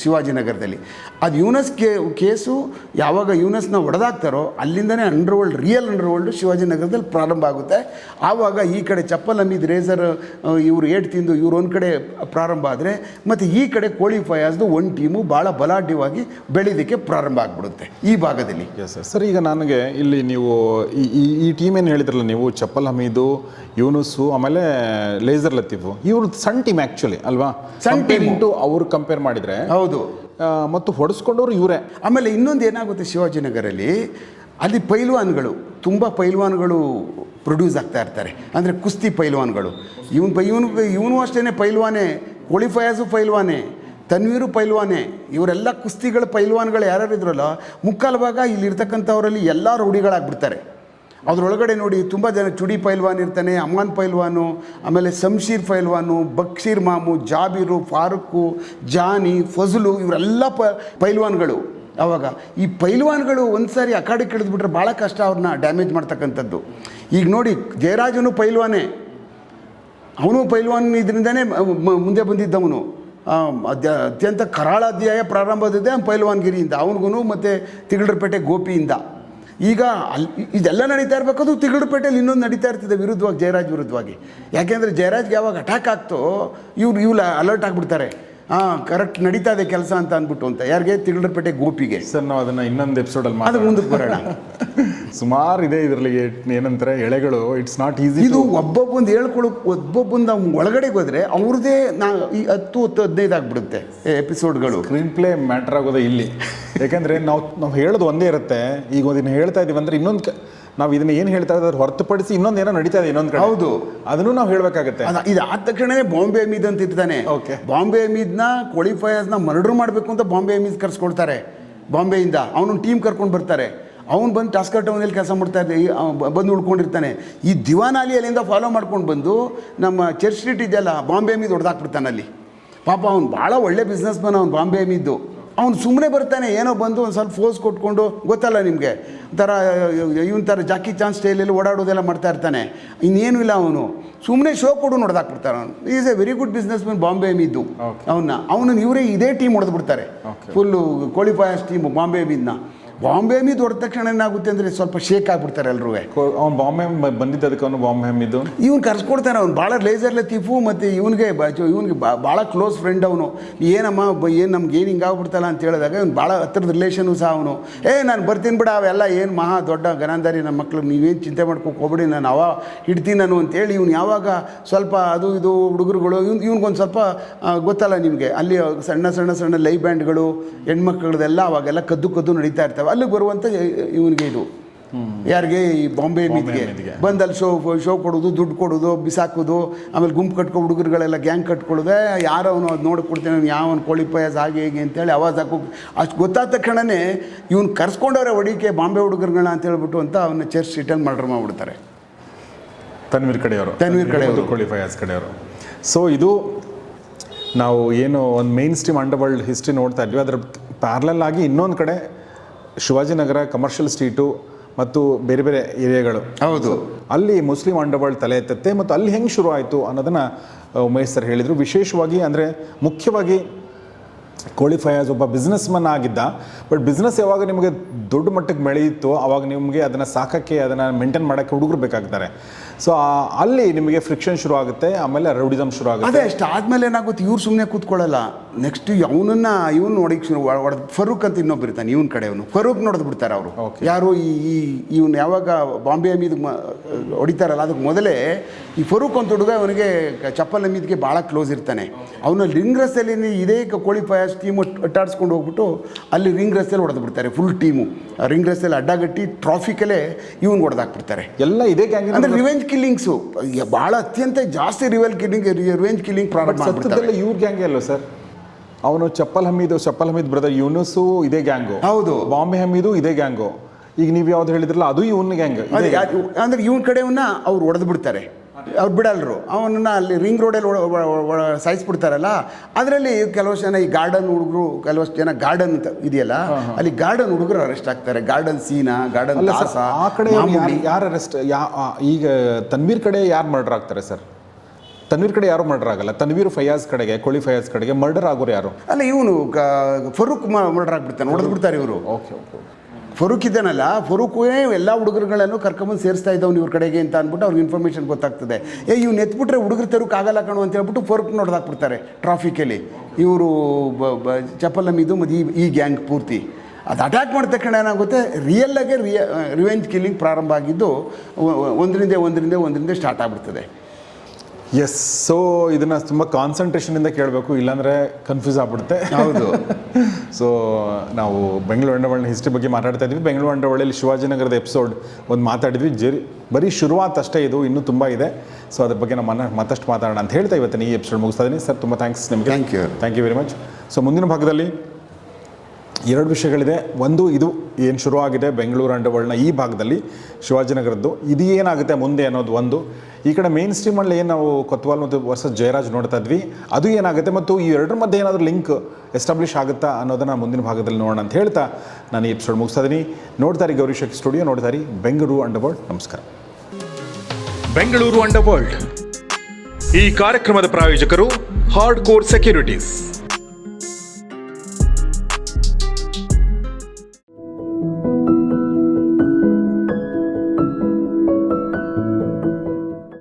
A: ಶಿವಾಜಿನಗರದಲ್ಲಿ ಅದು ಯೂನಸ್ ಕೇ, ಕೇಸು ಯಾವಾಗ ಯೂನಸ್ನ ಒಡೆದಾಗ್ತಾರೋ ಅಲ್ಲಿಂದನೇ underworld real underworld ಶಿವಾಜಿನಗರದಲ್ಲಿ ಪ್ರಾರಂಭ ಆಗುತ್ತೆ. ಆವಾಗ ಈ ಕಡೆ ಚಪ್ಪಲ್ ಅಮ್ಮಿದ ರೇಸರ್ ಇವರು ಏಟ್ ತಿಂದು ಇವ್ರು ಒಂದು ಕಡೆ ಪ್ರಾರಂಭ ಆದರೆ, ಮತ್ತು ಈ ಕಡೆ ಕೋಳಿ ಫಯಾಜ್ದು ಒಂದು ಟೀಮು ಭಾಳ ಬಲಾಢ್ಯವಾಗಿ ಬೆಳೆಯೋದಕ್ಕೆ ಪ್ರಾರಂಭ ಆಗಿಬಿಡುತ್ತೆ ಈ ಭಾಗದಲ್ಲಿ.
B: ಎಸ್ ಸರ್, ಈಗ ನನಗೆ ಇಲ್ಲಿ ನೀವು ಈ ಈ ಈ ಟೀಮ್ ಏನು ಹೇಳಿದ್ರಲ್ಲ ನೀವು? ಚಪ್ಪಲ್ ಹಮೀದು ಯೂನುಸು, ಆಮೇಲೆ ಲೇಸರ್ ಲತೀಫು ಇವರು ಸಣ್ಣ ಟೀಮ್ ಆ್ಯಕ್ಚುಲಿ ಅಲ್ವಾ?
A: ಸಣ್ಣ ಟೀಮ್
B: ಟು ಅವ್ರು ಕಂಪೇರ್ ಮಾಡಿದರೆ
A: ಹೌದು.
B: ಮತ್ತು ಹೊಡೆಸ್ಕೊಂಡವ್ರು ಇವರೇ.
A: ಆಮೇಲೆ ಇನ್ನೊಂದು ಏನಾಗುತ್ತೆ ಶಿವಾಜಿನಗರಲ್ಲಿ ಅಲ್ಲಿ ಪೈಲ್ವಾನ್ಗಳು ತುಂಬ ಪೈಲ್ವಾನ್ಗಳು ಪ್ರೊಡ್ಯೂಸ್ ಆಗ್ತಾ ಇರ್ತಾರೆ. ಅಂದರೆ ಕುಸ್ತಿ ಪೈಲ್ವಾನ್ಗಳು. ಇವನು ಇವನು ಇವನು ಅಷ್ಟೇ ಪೈಲ್ವಾನೆ ಫಯಾಜು ಪೈಲ್ವಾನೆ ತನ್ವೀರು ಪೈಲ್ವಾನೆ ಇವರೆಲ್ಲ ಕುಸ್ತಿಗಳ ಪೈಲ್ವಾನ್ಗಳು ಯಾರ್ಯಾರು ಇದ್ರಲ್ಲ ಮುಕ್ಕಾಲು ಭಾಗ ಇಲ್ಲಿರ್ತಕ್ಕಂಥವರಲ್ಲಿ ಎಲ್ಲ ರೌಡಿಗಳಾಗ್ಬಿಡ್ತಾರೆ. ಅದರೊಳಗಡೆ ನೋಡಿ ತುಂಬ ಜನ ಚುಡಿ ಪೈಲ್ವಾನ್ ಇರ್ತಾನೆ ಅಮಾನ್ ಪೈಲ್ವಾನು, ಆಮೇಲೆ ಶಂಶೀರ್ ಪೈಲ್ವಾನು, ಬಕ್ಷೀರ್ ಮಾಮು, ಜಾಬೀರು ಫಾರೂಕು ಜಾನಿ, ಫಜಲು ಇವರೆಲ್ಲ ಪ, ಪೈಲ್ವಾನ್ಗಳು. ಅವಾಗ ಈ ಪೈಲ್ವಾನ್ಗಳು ಒಂದು ಸಾರಿ ಅಖಾಡಿ ಕೆಳಿದ್ಬಿಟ್ರೆ ಭಾಳ ಕಷ್ಟ ಅವ್ರನ್ನ ಡ್ಯಾಮೇಜ್ ಮಾಡ್ತಕ್ಕಂಥದ್ದು. ಈಗ ನೋಡಿ, ಜಯರಾಜನು ಪೈಲ್ವಾನೇ. ಅವನು ಪೈಲ್ವಾನ್ ಇದರಿಂದನೇ ಮುಂದೆ ಬಂದಿದ್ದವನು. ಅದ್ಯ, ಅತ್ಯಂತ ಕರಾಳ ಅಧ್ಯಾಯ ಪ್ರಾರಂಭದಿದೆ ಪೈಲ್ವಾನ್ಗಿರಿಯಿಂದ ಅವನಿಗೂ ಮತ್ತು ತಿಗಳರಪೇಟೆ ಗೋಪಿಯಿಂದ. ಈಗ ಅಲ್ಲಿ ಇದೆಲ್ಲ ನಡೀತಾ ಇರಬೇಕಾದ್ರು ತಿಗಡುಪೇಟೆಯಲ್ಲಿ ಇನ್ನೊಂದು ನಡೀತಾ ಇರ್ತದೆ ವಿರುದ್ಧವಾಗಿ ಜಯರಾಜ್ ವಿರುದ್ಧವಾಗಿ. ಯಾಕೆಂದರೆ ಜಯರಾಜ್ಗೆ ಯಾವಾಗ ಅಟ್ಯಾಕ್ ಆಗ್ತೋ ಇವ್ರು ಇವ್ರು ಅಲರ್ಟ್ ಆಗಿಬಿಡ್ತಾರೆ. ಹಾಂ ಕರೆಕ್ಟ್ ನಡೀತಾ ಇದೆ ಕೆಲಸ ಅಂತ ಅಂದ್ಬಿಟ್ಟು ಅಂತ. ಯಾರಿಗೆ? ತಿಗಡುಪೇಟೆ ಗೋಪಿಗೆ.
B: ಸರ್ ನಾವು ಅದನ್ನು ಇನ್ನೊಂದು ಎಪಿಸೋಡಲ್ಲಿ
A: ಅದು ಮುಂದಕ್ಕೆ ಬರೋಣ.
B: ಸುಮಾರು ಇದೆ ಇದರಲ್ಲಿ ಏನಂತಾರೆ ಎಳೆಗಳು ಇಟ್ಸ್ ನಾಟ್ ಈಸಿ
A: ಇದು ಒಬ್ಬೊಬ್ಬಂದು ಹೇಳ್ಕೊಳಕ್ ಒಬ್ಬೊಬ್ಬಂದು ಅವ್ನ ಒಳಗಡೆಗೆ ಹೋದ್ರೆ ಅವ್ರದ್ದೇ ನಾ ಈ ಹತ್ತು ಹತ್ತು ಹದಿನೈದು ಆಗ್ಬಿಡುತ್ತೆ ಎಪಿಸೋಡ್ಗಳು
B: ಸ್ಕ್ರೀನ್ ಪ್ಲೇ ಮ್ಯಾಟ್ರ್ ಆಗೋದೇ ಇಲ್ಲಿ. ಯಾಕಂದ್ರೆ ನಾವು ನಾವು ಹೇಳೋದು ಒಂದೇ ಇರುತ್ತೆ. ಈಗ ಇದನ್ನು ಹೇಳ್ತಾ ಇದೀವಿ ಅಂದ್ರೆ ಇನ್ನೊಂದು ನಾವು ಇದನ್ನ ಏನು ಹೇಳ್ತಾ ಇದ್ದಾರೆ ಹೊರತುಪಡಿಸಿ ಇನ್ನೊಂದು ಏನೋ ನಡೀತಾ ಇದೆ ಇನ್ನೊಂದು
A: ಹೌದು.
B: ಅದನ್ನು ನಾವು ಹೇಳಬೇಕಾಗುತ್ತೆ.
A: ಇದು ಆದ ತಕ್ಷಣನೇ ಬಾಂಬೆ ಅಮೀದ್ ಅಂತ ಇರ್ತಾನೆ
B: ಓಕೆ
A: ಬಾಂಬೆ ಅಮೀದ್ನ ಕ್ವಾಲಿಫೈಯರ್ಸ್ನ ಮರ್ಡರ್ ಮಾಡಬೇಕು ಅಂತ ಬಾಂಬೆ ಅಮೀದ್ ಕರ್ಸ್ಕೊಳ್ತಾರೆ. ಬಾಂಬೆಯಿಂದ. ಅವನು ಟೀಮ್ ಕರ್ಕೊಂಡು ಬರ್ತಾರೆ. ಅವ್ನು ಬಂದು ಟಾಸ್ಕರ್ ಟೌನಲ್ಲಿ ಕೆಲಸ ಮಾಡ್ತಾ ಇದ್ದೆ ಬಂದು ಉಳ್ಕೊಂಡಿರ್ತಾನೆ. ಈ ದಿವಾನ್ ಅಲಿ ಅಲ್ಲಿಂದ ಫಾಲೋ ಮಾಡ್ಕೊಂಡು ಬಂದು ನಮ್ಮ ಚರ್ಚ್ ಸ್ಟ್ರೀಟ್ ಇದೆಯಲ್ಲ ಬಾಂಬೆ ಮೀದು ಹೊಡೆದಾಕ್ಬಿಡ್ತಾನೆ ಅಲ್ಲಿ. ಪಾಪ ಅವ್ನು ಭಾಳ ಒಳ್ಳೆ ಬಿಸ್ನೆಸ್ ಮ್ಯಾನ್ ಅವ್ನು ಬಾಂಬೆ ಮೀದ್ದು ಅವ್ನು ಸುಮ್ಮನೆ ಬರ್ತಾನೆ ಏನೋ ಬಂದು ಒಂದು ಸ್ವಲ್ಪ ಫೋಸ್ ಕೊಟ್ಕೊಂಡು ಗೊತ್ತಲ್ಲ ನಿಮಗೆ? ಒಂಥರ ಇವನ್ ಥರ ಜಾಕಿ ಚಾನ್ಸ್ ಸ್ಟೈಲಲ್ಲಿ ಓಡಾಡೋದೆಲ್ಲ ಮಾಡ್ತಾ ಇರ್ತಾನೆ. ಇನ್ನೇನು ಇಲ್ಲ ಅವನು. ಸುಮ್ಮನೆ ಶೋ ಕೊಡು ನೋಡ್ದಾಕ್ಬಿಡ್ತಾರೆ ಅವನು. Is a very good businessman Bombay ಮೀದ್ದು
B: Okay.
A: ಅವನ್ನ ಅವನು ಇವರೇ ಇದೇ ಟೀಮ್ ಹೊಡೆದ್ಬಿಡ್ತಾರೆ. ಫುಲ್ಲು ಕ್ವಾಲಿಫೈಯರ್ಸ್ ಟೀಮು ಬಾಂಬೆ ಅಮಿದ್ನ ಬಾಂಬೆ ಮೀದ್ ಹೊಡೆದ ತಕ್ಷಣ ಏನಾಗುತ್ತೆ ಅಂದರೆ ಸ್ವಲ್ಪ ಶೇಕ್ ಆಗ್ಬಿಡ್ತಾರೆ ಎಲ್ಲರೂ
B: ಅವ್ನು ಬಾಂಬೆ ಬಂದಿದ್ದ ಅದಕ್ಕೆ ಅವನು ಬಾಂಬೆ ಹಮ್ಮಿದ್ದು?
A: ಇವ್ನು ಕರ್ಸ್ಕೊಡ್ತಾನೆ ಅವ್ನು. ಭಾಳ ಲೇಸರ್ ಲತೀಫು ಮತ್ತು ಇವನಿಗೆ ಇವನಿಗೆ ಭಾಳ ಕ್ಲೋಸ್ ಫ್ರೆಂಡ್ ಅವನು. ಏನಮ್ಮ ಏನು ನಮ್ಗೆ ಏನು ಹಿಂಗಾಗ್ಬಿಡ್ತಲ್ಲ ಅಂತ ಹೇಳಿದಾಗ ಇವ್ನು ಭಾಳ ಹತ್ತಿರದ ರಿಲೇಷನು ಸಹ ಅವನು. ಏ ನಾನು ಬರ್ತೀನಿ ಬಿಡ ಅವೆಲ್ಲ ಏನು ಮಹಾ ದೊಡ್ಡ ಗನಾಂಧಾರಿ ನಮ್ಮ ಮಕ್ಕಳು ನೀವೇನು ಚಿಂತೆ ಮಾಡ್ಕೋ ಹೋಗ್ಬಿಡಿ ನಾನು ಅವ ಹಿಡ್ತೀನಿ ನಾನು ಅಂತೇಳಿ ಇವ್ನು ಯಾವಾಗ ಸ್ವಲ್ಪ ಅದು ಇದು ಹುಡುಗರುಗಳು ಇವ್ನು ಇವ್ನಿಗೊಂದು ಸ್ವಲ್ಪ ಗೊತ್ತಲ್ಲ ನಿಮಗೆ. ಅಲ್ಲಿ ಸಣ್ಣ ಸಣ್ಣ ಸಣ್ಣ ಲೈ ಬ್ಯಾಂಡ್ಗಳು ಹೆಣ್ಮಕ್ಳದೆಲ್ಲ ಅವಾಗೆಲ್ಲ ಕದ್ದು ಕದ್ದು ನಡೀತಾ ಇರ್ತವೆ. ಅಲ್ಲಿಗೆ ಬರುವಂಥ ಇವನಿಗೆ ಇದು. ಯಾರಿಗೆ? ಈ ಬಾಂಬೆ ಮೀದಿಗೆ. ಬಂದು ಅಲ್ಲಿ ಶೋ ಶೋ ಕೊಡೋದು ದುಡ್ಡು ಕೊಡೋದು ಬಿಸಾಕೋದು ಆಮೇಲೆ ಗುಂಪು ಕಟ್ಕೊ ಹುಡುಗರುಗಳೆಲ್ಲ ಗ್ಯಾಂಗ್ ಕಟ್ಕೊಳ್ಳೋದೆ ಯಾರು ಅವನು ಅದು ನೋಡಿ ಕೊಡ್ತೇನೆ ಅವ್ನು ಯಾವನು ಕೋಳಿ ಪಾಯಸ ಹಾಗೆ ಹೇಗೆ ಅಂತೇಳಿ ಅವಾಜ್ ಹಾಕೋ ಅಷ್ಟು ಗೊತ್ತಾದ ತಕ್ಷಣವೇ ಇವ್ನು ಕರ್ಸ್ಕೊಂಡವ್ರೆ ಹೊಡಿಕೆ ಬಾಂಬೆ ಹುಡುಗರುಗಳನ್ನ ಅಂತ ಹೇಳ್ಬಿಟ್ಟು ಅಂತ ಅವನ್ನ ಚರ್ಚ್ ಸ್ಟ್ರೀಟಲ್ಲಿ ಮರ್ಡರ್ ಮಾಡಿಬಿಡ್ತಾರೆ.
B: ತನ್ವೀರ್ ಕಡೆಯವರು.
A: ತನ್ವೀರ್ ಕಡೆಯವರು.
B: ಕೋಳಿ ಕಡೆಯವರು. ಸೊ ಇದು ನಾವು ಏನು ಒಂದು mainstream underworld history ನೋಡ್ತಾ ಇದ್ವಿ. ಅದರ ಪ್ಯಾರ್ಲಲ್ ಆಗಿ ಇನ್ನೊಂದು ಕಡೆ ಶಿವಾಜಿನಗರ ಕಮರ್ಷಿಯಲ್ ಸ್ಟ್ರೀಟು ಮತ್ತು ಬೇರೆ ಬೇರೆ ಏರಿಯಾಗಳು.
A: ಹೌದು.
B: ಅಲ್ಲಿ ಮುಸ್ಲಿಂ ಅಂಡರ್ವರ್ಲ್ಡ್ ತಲೆ ಎತ್ತತ್ತೆ ಮತ್ತು ಅಲ್ಲಿ ಹೆಂಗೆ ಶುರು ಆಯಿತು ಅನ್ನೋದನ್ನು ಉಮೇಶ್ ಸರ್ ಹೇಳಿದರು. ವಿಶೇಷವಾಗಿ ಅಂದರೆ ಮುಖ್ಯವಾಗಿ ಕೋಳಿ ಫಯಾಜ್ ಒಬ್ಬ ಬಿಸ್ನೆಸ್ ಮನ್ ಆಗಿದ್ದ ಬಟ್ ಬಿಸ್ನೆಸ್ ಯಾವಾಗ ನಿಮಗೆ ದೊಡ್ಡ ಮಟ್ಟಕ್ಕೆ ಬೆಳೆಯಿತು ಅವಾಗ ನಿಮಗೆ ಅದನ್ನು ಸಾಕಕ್ಕೆ ಅದನ್ನು ಮೇಂಟೈನ್ ಮಾಡೋಕ್ಕೆ ಹುಡುಗರು ಬೇಕಾಗ್ತಾರೆ. ಸೊ ಅಲ್ಲಿ ನಿಮಗೆ ಫ್ರಿಕ್ಷನ್ ಶುರು ಆಗುತ್ತೆ ಆಮೇಲೆ ರೌಡಿಸಮ್ ಶುರು ಆಗುತ್ತೆ.
A: ಅದೇ ಅಷ್ಟು ಆದ್ಮೇಲೆ ಏನಾಗುತ್ತೆ ಇವ್ರು ಸುಮ್ಮನೆ ಕೂತ್ಕೊಳ್ಳಲ್ಲ. ನೆಕ್ಸ್ಟ್ ಅವನನ್ನ ಇವನು ಶುರು ಹೊಡೆದ್ ಫರೂಕ್ ಅಂತ ಇನ್ನೊಬ್ಬ ಇರ್ತಾನೆ ಇವನ್ ಕಡೆ ಅವನು ಫರೂಕ್ ನೋಡಿದ್ ಬಿಡ್ತಾರೆ ಅವರು. ಯಾರು ಈ ಈ ಇವನು ಯಾವಾಗ ಬಾಂಬೆ ಅಮೀದ್ ಹೊಡಿತಾರಲ್ಲ ಅದಕ್ಕೆ ಮೊದಲೇ ಈ ಫರೂಕ್ ಅಂತ ಹುಡುಗ ಅವನಿಗೆ ಚಪ್ಪಲ್ ಅಮೀದ್ಗೆ ಭಾಳ ಕ್ಲೋಸ್ ಇರ್ತಾನೆ. ಅವನ ಲಿಂಗ್ರಸ್ ಅಲ್ಲಿ ಇದೇ ಕೋಳಿ ಪಾಯಸ್ ಟೀಮ್ ಅಟ್ಟಾಡಿಸ್ಕೊಂಡು ಹೋಗ್ಬಿಟ್ಟು ಅಲ್ಲಿ ರಿಂಗ್ ರಸ್ತೆಯಲ್ಲಿ ಹೊಡೆದು ಬಿಡ್ತಾರೆ ಫುಲ್ ಟೀಮು ರಿಂಗ್ ರಸ್ತೆಯಲ್ಲಿ ಅಡ್ಡಗಟ್ಟಿ ಟ್ರಾಫಿಕಲ್ಲೇ ಇವ್ನು ಹೊಡೆದಾಕ್ಬಿಡ್ತಾರೆ
B: ಎಲ್ಲ ಇದೇ ಗ್ಯಾಂಗ್
A: ಅಂದ್ರೆ ರಿವೆಂಜ್ ಕಿಲ್ಲಿಂಗ್ಸು ಭಾಳ ಅತ್ಯಂತ ಜಾಸ್ತಿ rival killing revenge killing
B: product ಇವ್ರ ಗ್ಯಾಂಗೇ ಅಲ್ವ ಸರ್? ಅವನು ಚಪ್ಪಲ್ ಹಮೀದು ಚಪ್ಪಲ್ ಹಮೀದ್ ಬ್ರದರ್ ಯೂನಸು ಇದೇ ಗ್ಯಾಂಗು
A: ಹೌದು.
B: ಬಾಂಬೆ ಹಮೀದು ಇದೇ ಗ್ಯಾಂಗು ಈಗ ನೀವು ಯಾವ್ದು ಹೇಳಿದ್ರಲ್ಲ ಅದು ಇವನ್ ಗ್ಯಾಂಗ್
A: ಅಂದ್ರೆ ಇವನ್ ಕಡೆಯವನ್ನ ಅವ್ರು ಹೊಡೆದು ಬಿಡ್ತಾರೆ. ಅವ್ರು ಬಿಡಲ್ರು. ಅವನನ್ನು ಅಲ್ಲಿ ರಿಂಗ್ ರೋಡಲ್ಲಿ ಸಾಯಿಸ್ಬಿಡ್ತಾರಲ್ಲ ಅದರಲ್ಲಿ ಕೆಲವಷ್ಟು ಜನ ಈ ಗಾರ್ಡನ್ ಹುಡುಗರು ಕೆಲವಷ್ಟು ಜನ ಗಾರ್ಡನ್ ಅಂತ ಇದೆಯಲ್ಲ ಅಲ್ಲಿ ಗಾರ್ಡನ್ ಹುಡುಗರು ಅರೆಸ್ಟ್ ಆಗ್ತಾರೆ. ಗಾರ್ಡನ್ ಸೀನಾ ಗಾರ್ಡನ್ ದಾಸ
B: ಆ ಕಡೆ. ಯಾರು ಅರೆಸ್ಟ್ ಯಾ ಈಗ ತನ್ವೀರ್ ಕಡೆ ಯಾರು ಮರ್ಡರ್ ಆಗ್ತಾರೆ ಸರ್? ತನ್ವೀರ್ ಕಡೆ ಯಾರು ಮರ್ಡರ್ ಆಗಲ್ಲ. ತನ್ವೀರ್ ಫಯಾಜ್ ಕಡೆಗೆ ಕೋಳಿ ಫಯಾಜ್ ಕಡೆಗೆ ಮರ್ಡರ್ ಆಗೋರು ಯಾರು?
A: ಅಲ್ಲ ಇವನು ಫರೂಕ್ ಮರ್ಡರ್ ಆಗ್ಬಿಡ್ತಾನೆ ಹೊಡೆದ್ಬಿಡ್ತಾರೆ ಇವರು.
B: Okay okay.
A: ಫರೂಕ್ ಇದ್ದಾನಲ್ಲ ಫರೂಕೇ ಎಲ್ಲ ಹುಡುಗರುಗಳನ್ನು ಕರ್ಕೊಂಬಂದು ಸೇರಿಸ್ತಾ ಇದ್ದವ್ನು ಇವ್ರ ಕಡೆಗೆ ಅಂತ ಅಂದ್ಬಿಟ್ಟು ಅವ್ರಿಗೆ ಇನ್ಫಾರ್ಮೇಷನ್ ಗೊತ್ತಾಗ್ತದೆ. ಏ, ಇವ್ನು ಎತ್ಬಿಟ್ರೆ ಹುಡುಗರು ತರೋಕೆ ಆಗಲ್ಲ ಕಣು ಅಂತ ಹೇಳ್ಬಿಟ್ಟು ಫರೂಕ್ ನೋಡ್ದಾಕ್ಬಿಡ್ತಾರೆ ಟ್ರಾಫಿಕಲ್ಲಿ ಇವರು ಚಪ್ಪಲ್ ನಮ್ಮಿದು ಮತ್ತು ಈ ಈ ಗ್ಯಾಂಗ್ ಪೂರ್ತಿ. ಅದು ಅಟ್ಯಾಕ್ ಮಾಡಿದ ತಕ್ಷಣ ಏನಾಗುತ್ತೆ ರಿಯಲ್ಲಾಗೆ ರಿಯ ರಿವೆಂಜ್ ಕಿಲ್ಲಿಂಗ್ ಪ್ರಾರಂಭ ಆಗಿದ್ದು ಒಂದರಿಂದ ಒಂದರಿಂದ ಒಂದರಿಂದ ಸ್ಟಾರ್ಟ್ ಆಗ್ಬಿಡ್ತದೆ.
B: ಎಸ್ ಸೊ ಇದನ್ನ ತುಂಬ ಕಾನ್ಸಂಟ್ರೇಷನಿಂದ ಕೇಳಬೇಕು ಇಲ್ಲಾಂದರೆ ಕನ್ಫ್ಯೂಸ್ ಆಗ್ಬಿಡುತ್ತೆ.
A: ಹೌದು.
B: ಸೊ ನಾವು ಬೆಂಗಳೂರು ಅಂಡರ್ವರ್ಲ್ಡ್ ಹಿಸ್ಟ್ರಿ ಬಗ್ಗೆ ಮಾತಾಡ್ತಾ ಇದ್ವಿ. ಬೆಂಗಳೂರು ಅಂಡರ್ವರ್ಲ್ಡಲ್ಲಿ ಶಿವಾಜಿನಗರದ ಎಪಿಸೋಡ್ ಒಂದು ಮಾತಾಡಿದ್ವಿ. ಜರಿ ಬರೀ ಶುರುವಾತ್ ಅಷ್ಟೇ ಇದು ಇನ್ನೂ ತುಂಬ ಇದೆ. ಸೊ ಅದ್ರ ಬಗ್ಗೆ ನಮ್ಮ ಮನ ಮತ್ತಷ್ಟು ಮಾತಾಡೋಣ ಅಂತ ಹೇಳ್ತಾ ಇವತ್ತಿನ ಈ ಎಪಿಸೋಡ್ ಮುಗಿಸ್ತಾ ಇದ್ದೀನಿ ಸರ್ ತುಂಬ ಥ್ಯಾಂಕ್ಸ್ ನಿಮಗೆ.
A: Thank you
B: thank you very much so ಮುಂದಿನ ಭಾಗದಲ್ಲಿ ಎರಡು ವಿಷಯಗಳಿದೆ. ಒಂದು, ಇದು ಏನು ಶುರುವಾಗಿದೆ ಬೆಂಗಳೂರು ಅಂಡರ್ವರ್ಲ್ಡ್ನ ಈ ಭಾಗದಲ್ಲಿ ಶಿವಾಜಿನಗರದ್ದು. ಇದು ಏನಾಗುತ್ತೆ ಮುಂದೆ ಅನ್ನೋದು ಒಂದು. ಈ ಕಡೆ ಮೇನ್ ಸ್ಟ್ರೀಮಲ್ಲಿ ಏನು ನಾವು ಕೊತ್ವಾಲ್ ಮತ್ತು ವರ್ಸಸ್ ಜಯರಾಜ್ ನೋಡ್ತಾ ಇದ್ವಿ. ಅದು ಏನಾಗುತ್ತೆ ಮತ್ತು ಈ ಎರಡರ ಮಧ್ಯೆ ಏನಾದರೂ ಲಿಂಕ್ ಎಸ್ಟಾಬ್ಲಿಷ್ ಆಗುತ್ತಾ ಅನ್ನೋದನ್ನು ಮುಂದಿನ ಭಾಗದಲ್ಲಿ ನೋಡೋಣ ಅಂತ ಹೇಳ್ತಾ ನಾನು ಈ ಎಪಿಸೋಡ್ ಮುಗಿಸ್ತಾ ಇದ್ದೀನಿ. ಗೌರಿ ಶಕ್ತಿ ಸ್ಟುಡಿಯೋ, ನೋಡ್ತಾ ಇರಿ ಬೆಂಗಳೂರು ಅಂಡರ್ವರ್ಲ್ಡ್ ನಮಸ್ಕಾರ.
C: Bengaluru underworld. ಈ ಕಾರ್ಯಕ್ರಮದ ಪ್ರಾಯೋಜಕರು ಹಾರ್ಡ್ ಕೋರ್ ಸೆಕ್ಯೂರಿಟೀಸ್